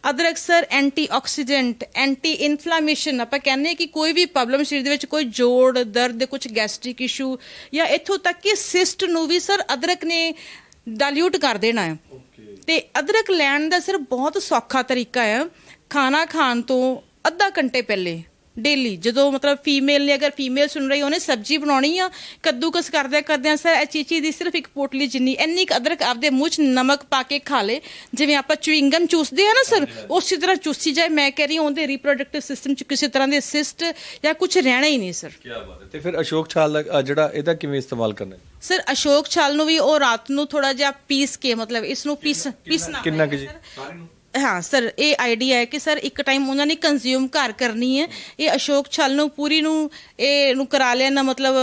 ਅਦਰਕ ਸਰ ਐਂਟੀਆਕਸੀਡੈਂਟ ਐਂਟੀ ਇਨਫਲੇਮੇਸ਼ਨ ਆਪਾਂ ਕਹਿੰਦੇ ਕਿ ਕੋਈ ਵੀ ਪ੍ਰੋਬਲਮ ਸਰੀਰ ਦੇ ਵਿੱਚ ਕੋਈ ਜੋੜ ਦਰਦ ਕੁਝ ਗੈਸਟ੍ਰਿਕ ਇਸ਼ੂ ਜਾਂ ਇੱਥੋਂ ਤੱਕ ਕਿ ਸਿਸਟ ਨੂੰ ਵੀ ਸਰ ਅਦਰਕ ਨੇ ਡਾਇਲੂਟ ਕਰ ਦੇਣਾ ਹੈ। ਤੇ ਅਦਰਕ ਲੈਣ ਦਾ ਸਰ ਬਹੁਤ ਸੌਖਾ ਤਰੀਕਾ ਹੈ। ਖਾਣਾ ਖਾਣ ਤੋਂ ਅੱਧਾ ਘੰਟੇ ਪਹਿਲੇ। ਡੇਲੀ ਜਦੋਂ ਮਤਲਬ ਫੀਮੇਲ ਨੇ ਅਗਰ ਫੀਮੇਲ ਸੁਣ ਰਹੀ ਉਹਨੇ ਸਬਜ਼ੀ ਬਣਾਉਣੀ ਆ ਕੱਦੂਕਸ ਕਰਦੇ ਕਰਦੇ ਸਰ ਇਹ ਚੀਚੀ ਦੀ ਸਿਰਫ ਇੱਕ ਪੋਟਲੀ ਜਿੰਨੀ ਇੰਨੀ ਕੁ ਅਦਰਕ ਆਪਦੇ ਮੂੰਹ 'ਚ ਨਮਕ ਪਾ ਕੇ ਖਾ ਲੇ। ਜਿਵੇਂ ਆਪਾਂ ਚੁਇੰਗਮ ਚੂਸਦੇ ਆ ਨਾ ਸਰ ਉਸੇ ਤਰ੍ਹਾਂ ਚੂਸੀ ਜਾਏ। ਮੈਂ ਕਹਿ ਰਹੀ ਹਾਂ ਉਹਦੇ ਰੀਪਰੋਡਕਟਿਵ ਸਿਸਟਮ 'ਚ ਕਿਸੇ ਤਰ੍ਹਾਂ ਦੇ ਸਿਸਟ ਜਾਂ ਕੁਝ ਰਹਿਣਾ ਹੀ ਨਹੀਂ ਸਰ। ਕੀ ਬਾਤ ਹੈ। ਤੇ ਫਿਰ ਅਸ਼ੋਕ ਛਾਲ ਦਾ ਅ, ਜਿਹੜਾ ਇਹਦਾ ਕਿਵੇਂ ਇਸਤੇਮਾਲ ਕਰਨਾ ਹੈ? ਸਰ ਅਸ਼ੋਕ ਛਾਲ ਨੂੰ ਵੀ ਉਹ ਰਾਤ ਨੂੰ ਥੋੜਾ ਜਿਹਾ ਪੀਸ ਕੇ ਮਤਲਬ ਇਸ ਨੂੰ ਪੀਸ ਪੀਸਣਾ ਕਿੰਨਾ ਕੁ ਜੀ? ਹਾਂ ਸਰ ਇਹ ਆਈਡੀਆ ਹੈ ਕਿ ਸਰ ਇੱਕ ਟਾਈਮ ਉਹਨਾਂ ਨੇ ਕੰਜ਼ਿਊਮ ਘਰ ਕਰਨੀ ਹੈ। ਇਹ ਅਸ਼ੋਕ ਛਲ ਨੂੰ ਪੂਰੀ ਨੂੰ ਇਹ ਨੂੰ ਕਰਾ ਲੈਣ ਮਤਲਬ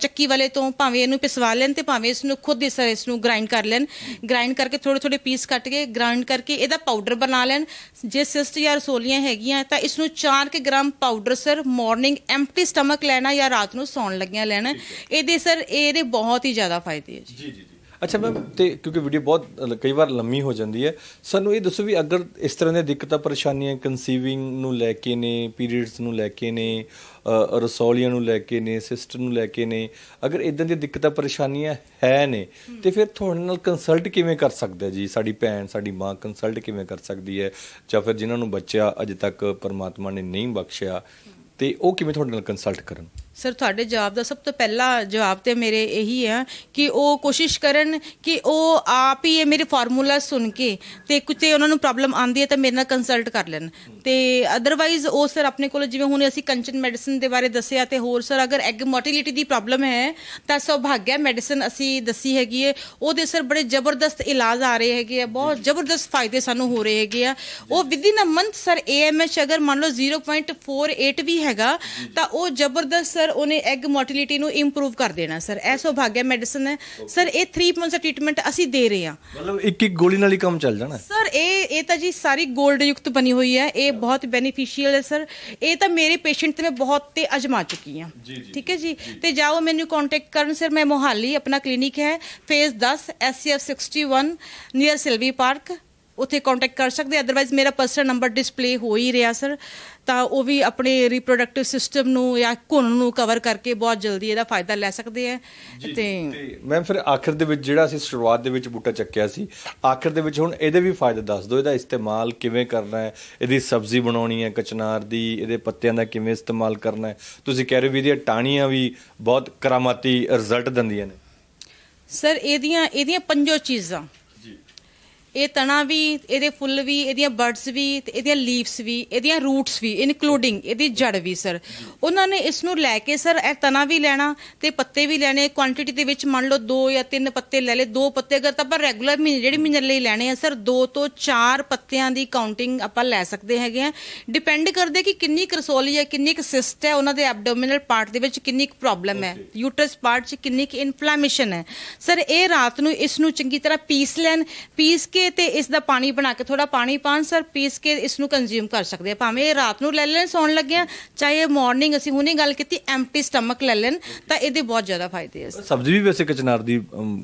ਚੱਕੀ ਵਾਲੇ ਤੋਂ ਭਾਵੇਂ ਇਹਨੂੰ ਪਿਸਵਾ ਲੈਣ ਤੇ ਭਾਵੇਂ ਇਸ ਨੂੰ ਖੁਦ ਇਸ ਇਸ ਨੂੰ ਗ੍ਰਾਈਂਡ ਕਰ ਲੈਣ। ਗ੍ਰਾਈਂਡ ਕਰਕੇ ਥੋੜੇ ਥੋੜੇ ਪੀਸ ਕੱਟ ਕੇ ਗ੍ਰਾਈਂਡ ਕਰਕੇ ਇਹਦਾ ਪਾਊਡਰ ਬਣਾ ਲੈਣ। ਜੇ ਸਿਸਟ ਜਾਂ ਰਸੋਲੀਆਂ ਹੈਗੀਆਂ ਤਾਂ ਇਸ ਨੂੰ 4 ਕੇ gram powder sir morning empty stomach ਲੈਣਾ ਜਾਂ ਰਾਤ ਨੂੰ ਸੌਣ ਲੱਗਿਆਂ ਲੈਣਾ। ਇਹਦੇ ਸਰ ਇਹਦੇ ਬਹੁਤ ਹੀ ਜ਼ਿਆਦਾ ਫਾਇਦੇ ਹੈ ਜੀ ਜੀ। ਅੱਛਾ ਮੈਮ, ਤੇ ਕਿਉਂਕਿ ਵੀਡੀਓ ਬਹੁਤ ਕਈ ਵਾਰ ਲੰਮੀ ਹੋ ਜਾਂਦੀ ਹੈ, ਸਾਨੂੰ ਇਹ ਦੱਸੋ ਵੀ ਅਗਰ ਇਸ ਤਰ੍ਹਾਂ ਦੀਆਂ ਦਿੱਕਤਾਂ, ਪਰੇਸ਼ਾਨੀਆਂ ਕਨਸੀਵਿੰਗ ਨੂੰ ਲੈ ਕੇ ਨੇ ਪੀਰੀਅਡਸ ਨੂੰ ਲੈ ਕੇ ਨੇ ਰਸੌਲੀਆਂ ਨੂੰ ਲੈ ਕੇ ਨੇ ਸਿਸਟਰ ਨੂੰ ਲੈ ਕੇ ਨੇ, ਅਗਰ ਇਦਾਂ ਦੀਆਂ ਦਿੱਕਤਾਂ, ਪਰੇਸ਼ਾਨੀਆਂ ਹੈ ਨੇ, ਤੇ ਫਿਰ ਤੁਹਾਡੇ ਨਾਲ ਕੰਸਲਟ ਕਿਵੇਂ ਕਰ ਸਕਦਾ ਜੀ? ਸਾਡੀ ਭੈਣ, ਸਾਡੀ ਮਾਂ ਕੰਸਲਟ ਕਿਵੇਂ ਕਰ ਸਕਦੀ ਹੈ? ਜਾਂ ਫਿਰ ਜਿਨ੍ਹਾਂ ਨੂੰ ਬੱਚਾ ਅਜੇ ਤੱਕ ਪਰਮਾਤਮਾ ਨੇ ਨਹੀਂ ਬਖਸ਼ਿਆ, ਤੇ ਉਹ ਕਿਵੇਂ ਤੁਹਾਡੇ ਨਾਲ ਕੰਸਲਟ ਕਰਨ? ਸਰ, ਤੁਹਾਡੇ ਜਵਾਬ ਦਾ ਸਭ ਤੋਂ ਪਹਿਲਾ ਜਵਾਬ ਤੇ ਮੇਰੇ ਇਹੀ ਹੈ ਕਿ ਉਹ ਕੋਸ਼ਿਸ਼ ਕਰਨ ਕਿ ਉਹ ਆਪ ਹੀ ਇਹ ਮੇਰੇ ਫਾਰਮੂਲਾ ਸੁਣ ਕੇ ਤੇ ਕਿਤੇ ਉਹਨਾਂ ਨੂੰ ਪ੍ਰੋਬਲਮ ਆਂਦੀ ਹੈ ਤਾਂ ਮੇਰੇ ਨਾਲ ਕੰਸਲਟ ਕਰ ਲੈਣ। ਤੇ ਅਦਰਵਾਈਜ਼ ਉਹ ਸਰ ਆਪਣੇ ਕੋਲ ਜਿਵੇਂ ਹੁਣ ਅਸੀਂ ਕੰਚਨ ਮੈਡੀਸਨ ਦੇ ਬਾਰੇ ਦੱਸਿਆ ਤੇ ਹੋਰ ਸਰ ਅਗਰ ਐਗ ਮੋਟਿਲਿਟੀ ਦੀ ਪ੍ਰੋਬਲਮ ਹੈ ਤਾਂ ਸੌਭਾਗਿਆ ਮੈਡੀਸਨ ਅਸੀਂ ਦੱਸੀ ਹੈਗੀ ਹੈ। ਉਹਦੇ ਸਰ ਬੜੇ ਜ਼ਬਰਦਸਤ ਇਲਾਜ ਆ ਰਹੇ ਹੈਗੇ ਆ ਬਹੁਤ ਜ਼ਬਰਦਸਤ ਫਾਇਦੇ ਸਾਨੂੰ ਹੋ ਰਹੇ ਹੈਗੇ ਆ। ਉਹ within a month sir AMH ਅਗਰ ਮੰਨ ਲਓ 0.48 ਵੀ ਹੈਗਾ ਤਾਂ ਉਹ ਜ਼ਬਰਦਸਤ ਸਰ ਉਹਨੇ ਐਗ ਮੋਟਿਲਿਟੀ ਨੂੰ ਇੰਪਰੂਵ ਕਰ ਦੇਣਾ ਸਰ ਇਹ ਸੌਭਾਗਿਆ ਮੈਡੀਸਨ ਹੈ। ਸਰ ਇਹ 3 ਮੰਥਸ ਦਾ ਟ੍ਰੀਟਮੈਂਟ ਅਸੀਂ ਦੇ ਰਹੇ ਹਾਂ। ਮਤਲਬ ਇੱਕ ਇੱਕ ਗੋਲੀ ਨਾਲ ਹੀ ਕੰਮ ਚੱਲ ਜਾਣਾ। ਸਰ ਇਹ ਇਹ ਤਾਂ ਜੀ ਸਾਰੀ 골ਡ ਯੁਕਤ ਬਣੀ ਹੋਈ ਹੈ। ਇਹ ਬਹੁਤ ਬੈਨੀਫੀਸ਼ੀਅਲ ਹੈ ਸਰ ਇਹ ਤਾਂ ਮੇਰੇ ਪੇਸ਼ੈਂਟ ਤੇ ਮੈਂ ਬਹੁਤ ਤੇ ਅਜਮਾ ਚੁੱਕੀ ਹਾਂ ਠੀਕ ਹੈ ਜੀ ਤੇ ਜਾਓ ਮੈਨੂੰ ਕੰਟੈਕਟ ਕਰਨ ਸਰ ਮੈਂ ਮੋਹਾਲੀ ਆਪਣਾ ਕਲੀਨਿਕ ਹੈ phase 10 SCF 61 near Silvi park ਉੱਥੇ ਕੰਟੈਕਟ ਕਰ ਸਕਦੇ ਅਦਰਵਾਈਜ਼ ਮੇਰਾ ਪਰਸਨਲ ਨੰਬਰ ਡਿਸਪਲੇ ਹੋ ਹੀ ਰਿਹਾ ਸਰ ਤਾਂ ਉਹ ਵੀ ਆਪਣੇ ਰਿਪਰੋਡਕਟਿਵ ਸਿਸਟਮ ਨੂੰ ਜਾਂ ਘੁਣ ਨੂੰ ਕਵਰ ਕਰਕੇ ਬਹੁਤ ਜਲਦੀ ਇਹਦਾ ਫਾਇਦਾ ਲੈ ਸਕਦੇ ਆ ਤੇ ਤੇ ਮੈਂ ਫਿਰ ਆਖਿਰ ਦੇ ਵਿੱਚ ਜਿਹੜਾ ਅਸੀਂ ਸ਼ੁਰੂਆਤ ਦੇ ਵਿੱਚ ਬੂਟਾ ਚੱਕਿਆ ਸੀ ਆਖਿਰ ਦੇ ਵਿੱਚ ਹੁਣ ਇਹਦੇ ਵੀ ਫਾਇਦੇ ਦੱਸ ਦਿਓ ਇਹਦਾ ਇਸਤੇਮਾਲ ਕਿਵੇਂ ਕਰਨਾ ਹੈ ਇਹਦੀ ਸਬਜ਼ੀ ਬਣਾਉਣੀ ਹੈ ਕਚਨਾਰ ਦੀ ਇਹਦੇ ਪੱਤਿਆਂ ਦਾ ਕਿਵੇਂ ਇਸਤੇਮਾਲ ਕਰਨਾ ਹੈ। ਤੁਸੀਂ ਕਹਿ ਰਹੇ ਵੀ ਇਹਦੀਆਂ ਟਾਹਣੀਆਂ ਵੀ ਬਹੁਤ ਕਰਾਮਾਤੀ ਰਿਜ਼ਲਟ ਦਿੰਦੀਆਂ ਨੇ। ਸਰ ਇਹਦੀਆਂ ਇਹਦੀਆਂ ਪੰਜੋ ਚੀਜ਼ਾਂ। ਇਹ ਤਣਾ ਵੀ ਇਹਦੇ ਫੁੱਲ ਵੀ ਇਹਦੀਆਂ ਬਰਡਸ ਵੀ ਤੇ ਇਹਦੀਆਂ ਲੀਵਸ ਵੀ ਇਹਦੀਆਂ ਰੂਟਸ ਵੀ ਇਨਕਲੂਡਿੰਗ ਇਹਦੀ ਜੜ ਵੀ ਸਰ ਉਹਨਾਂ ਨੇ ਇਸ ਨੂੰ ਲੈ ਕੇ ਸਰ ਇਹ ਤਣਾ ਵੀ ਲੈਣਾ ਤੇ ਪੱਤੇ ਵੀ ਲੈਣੇ। ਕੁਆਂਟੀਟੀ ਦੇ ਵਿੱਚ ਮੰਨ ਲਓ ਦੋ ਜਾਂ ਤਿੰਨ ਪੱਤੇ ਲੈ ਲਏ ਦੋ ਪੱਤੇ ਅਗਰ ਤਾਂ ਆਪਾਂ ਰੈਗੂਲਰ ਮਹੀਨੇ ਜਿਹੜੇ ਮਹੀਨੇ ਲਈ ਲੈਣੇ ਆ ਸਰ ਦੋ ਤੋਂ ਚਾਰ ਪੱਤਿਆਂ ਦੀ ਕਾਊਂਟਿੰਗ ਆਪਾਂ ਲੈ ਸਕਦੇ ਹੈਗੇ ਆ। ਡਿਪੈਂਡ ਕਰਦੇ ਕਿ ਕਿੰਨੀ ਕਰਸੋਲੀ ਹੈ ਕਿੰਨੀ ਕੁ ਸਿਸਟ ਹੈ ਉਹਨਾਂ ਦੇ ਐਬਡੋਮਿਨਲ ਪਾਰਟ ਦੇ ਵਿੱਚ ਕਿੰਨੀ ਕੁ ਪ੍ਰੋਬਲਮ ਹੈ। ਯੂਟਰਸ ਪਾਰਟ 'ਚ ਕਿੰਨੀ ਕੁ ਇਨਫਲੇਮੇਸ਼ਨ ਹੈ। ਸਰ ਇਹ ਰਾਤ ਨੂੰ ਇਸ ਨੂੰ ਚੰਗੀ ਤਰ੍ਹਾਂ ਪੀਸ ਲੈਣ ਪੀਸ ਕੇ ਤੇ ਇਸ ਦਾ ਪਾਣੀ ਬਣਾ ਕੇ ਥੋੜਾ ਪਾਣੀ ਪਾਣ ਸਰ ਪੀਸ ਕੇ ਇਸ ਨੂੰ ਕੰਜ਼ਿਊਮ ਕਰ ਸਕਦੇ ਆ। ਭਾਵੇਂ ਇਹ ਰਾਤ ਨੂੰ ਲੈ ਲੈਣ ਸੌਣ ਲੱਗਿਆ ਚਾਹੇ ਮਾਰਨਿੰਗ ਅਸੀਂ ਹੁਣੇ ਗੱਲ ਕੀਤੀ ਐਮਟੀ ਸਟਮਕ ਲੈ ਲੈਣ ਤਾਂ ਇਹਦੇ ਬਹੁਤ ਜ਼ਿਆਦਾ ਫਾਇਦੇ ਆ। ਸਬਜ਼ੀ ਵੀ ਵੈਸੇ ਕਚਨਾਰ ਦੀ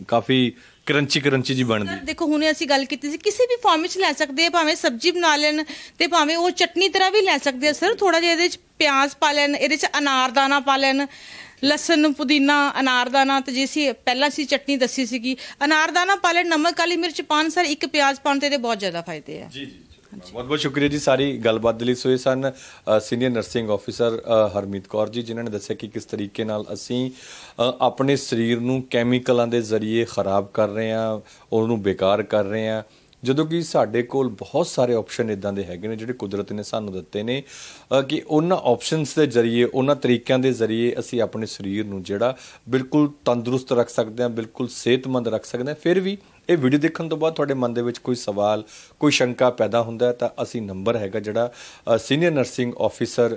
ਕਾਫੀ ਕਰੰਚੀ ਕਰੰਚੀ ਜੀ ਬਣਦੀ। ਦੇਖੋ ਹੁਣੇ ਅਸੀਂ ਗੱਲ ਕੀਤੀ ਸੀ ਕਿਸੇ ਵੀ ਫਾਰਮ ਵਿੱਚ ਲੈ ਸਕਦੇ ਆ ਭਾਵੇਂ ਸਬਜ਼ੀ ਬਣਾ ਲੈਣ ਤੇ ਭਾਵੇਂ ਉਹ ਚਟਨੀ ਤਰ੍ਹਾਂ ਵੀ ਲੈ ਸਕਦੇ ਆ ਸਰ ਥੋੜਾ ਜਿਹਾ ਇਹਦੇ ਵਿੱਚ ਪਿਆਜ਼ ਪਾ ਲੈਣ ਇਹਦੇ ਵਿੱਚ ਅਨਾਰਦਾਨਾ ਪਾ ਲੈਣ ਲਸਣ ਪੁਦੀਨਾ ਅਨਾਰਦਾਨਾ ਤੇ ਜੇ ਸੀ ਪਹਿਲਾਂ ਸੀ ਚਟਨੀ ਦੱਸੀ ਸੀਗੀ ਅਨਾਰਦਾਨਾ ਪਾ ਲੈਣ ਨਮਕ ਕਾਲੀ ਮਿਰਚ ਪਾਣ ਸਰ ਇੱਕ ਪਿਆਜ਼ ਪਾਣ ਤੇ ਇਹਦੇ ਬਹੁਤ ਜ਼ਿਆਦਾ ਫਾਇਦੇ ਆ। ਜੀ ਜੀ ਬਹੁਤ ਬਹੁਤ ਸ਼ੁਕਰੀਆ ਜੀ ਸਾਰੀ ਗੱਲਬਾਤ ਦੇ ਲਈ ਸੋਏ ਸਨ senior nursing officer Harmeet Kaur ji ਜਿਨ੍ਹਾਂ ਨੇ ਦੱਸਿਆ ਕਿ ਕਿਸ ਤਰੀਕੇ ਨਾਲ ਅਸੀਂ ਆਪਣੇ ਸਰੀਰ ਨੂੰ ਕੈਮੀਕਲਾਂ ਦੇ ਜ਼ਰੀਏ ਖਰਾਬ ਕਰ ਰਹੇ ਹਾਂ ਉਹਨੂੰ ਬੇਕਾਰ ਕਰ ਰਹੇ ਹਾਂ। ਜਦੋਂ ਕਿ ਸਾਡੇ ਕੋਲ ਬਹੁਤ ਸਾਰੇ ਆਪਸ਼ਨ ਇਦਾਂ ਦੇ ਹੈਗੇ ਨੇ ਜਿਹੜੇ ਕੁਦਰਤ ਨੇ ਸਾਨੂੰ ਦਿੱਤੇ ਨੇ ਕਿ ਉਹਨਾਂ ਆਪਸ਼ਨਸ ਦੇ ਜ਼ਰੀਏ, ਉਹਨਾਂ ਤਰੀਕਿਆਂ ਦੇ ਜ਼ਰੀਏ ਅਸੀਂ ਆਪਣੇ ਸਰੀਰ ਨੂੰ ਜਿਹੜਾ ਬਿਲਕੁਲ ਤੰਦਰੁਸਤ ਰੱਖ ਸਕਦੇ ਹਾਂ, ਬਿਲਕੁਲ ਸਿਹਤਮੰਦ ਰੱਖ ਸਕਦੇ ਹਾਂ, ਫਿਰ ਵੀ ਇਹ ਵੀਡੀਓ ਦੇਖਣ ਤੋਂ ਬਾਅਦ ਤੁਹਾਡੇ ਮਨ ਦੇ ਵਿੱਚ ਕੋਈ ਸਵਾਲ, ਕੋਈ ਸ਼ੰਕਾ ਪੈਦਾ ਹੁੰਦਾ ਹੈ ਤਾਂ ਅਸੀਂ ਨੰਬਰ ਹੈਗਾ ਜਿਹੜਾ senior nursing officer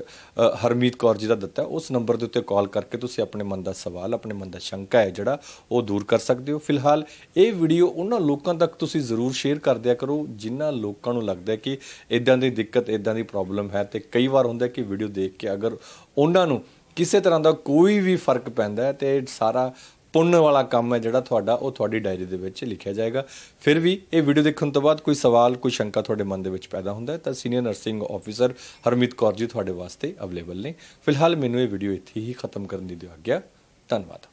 Harmeet Kaur ji ਦਾ ਦਿੱਤਾ ਉਸ ਨੰਬਰ ਦੇ ਉੱਤੇ ਕਾਲ ਕਰਕੇ ਤੁਸੀਂ ਆਪਣੇ ਮਨ ਦਾ ਸਵਾਲ, ਆਪਣੇ ਮਨ ਦਾ ਸ਼ੰਕਾ ਹੈ ਜਿਹੜਾ, ਉਹ ਦੂਰ ਕਰ ਸਕਦੇ ਹੋ। ਫਿਲਹਾਲ ਇਹ ਵੀਡੀਓ ਉਹਨਾਂ ਲੋਕਾਂ ਤੱਕ ਤੁਸੀਂ ਜ਼ਰੂਰ ਸ਼ੇਅਰ ਕਰ ਦਿਆ ਕਰੋ, ਜਿਨ੍ਹਾਂ ਲੋਕਾਂ ਨੂੰ ਲੱਗਦਾ ਹੈ ਕਿ ਇਦਾਂ ਦੀ ਦਿੱਕਤ ਇਦਾਂ ਦੀ ਪ੍ਰੋਬਲਮ ਹੈ ਤੇ ਕਈ ਵਾਰ ਹੁੰਦਾ ਕਿ ਵੀਡੀਓ ਦੇਖ ਕੇ ਅਗਰ ਉਹਨਾਂ ਨੂੰ ਕਿਸੇ ਤਰ੍ਹਾਂ ਦਾ ਕੋਈ ਵੀ ਫ਼ਰਕ ਪੈਂਦਾ ਹੈ ਤੇ ਸਾਰਾ ਪੁੰਨ ਵਾਲਾ ਕੰਮ ਹੈ ਜਿਹੜਾ ਤੁਹਾਡਾ, ਉਹ ਤੁਹਾਡੀ ਡਾਇਰੀ ਦੇ ਵਿੱਚ ਲਿਖਿਆ ਜਾਏਗਾ। ਫਿਰ ਵੀ ਇਹ ਵੀਡੀਓ ਦੇਖਣ ਤੋਂ ਬਾਅਦ ਕੋਈ ਸਵਾਲ, ਕੋਈ ਸ਼ੰਕਾ ਤੁਹਾਡੇ ਮਨ ਦੇ ਵਿੱਚ ਪੈਦਾ ਹੁੰਦਾ ਹੈ, ਤਾਂ senior nursing officer Harmeet Kaur ji ਤੁਹਾਡੇ ਵਾਸਤੇ ਅਵੇਲੇਬਲ ਨੇ। ਫਿਲਹਾਲ ਮੈਨੂੰ ਇਹ ਵੀਡੀਓ ਇੱਥੇ ਹੀ ਖਤਮ ਕਰਨ ਦੀ ਦਿਓ ਆਗਿਆ। ਧੰਨਵਾਦ।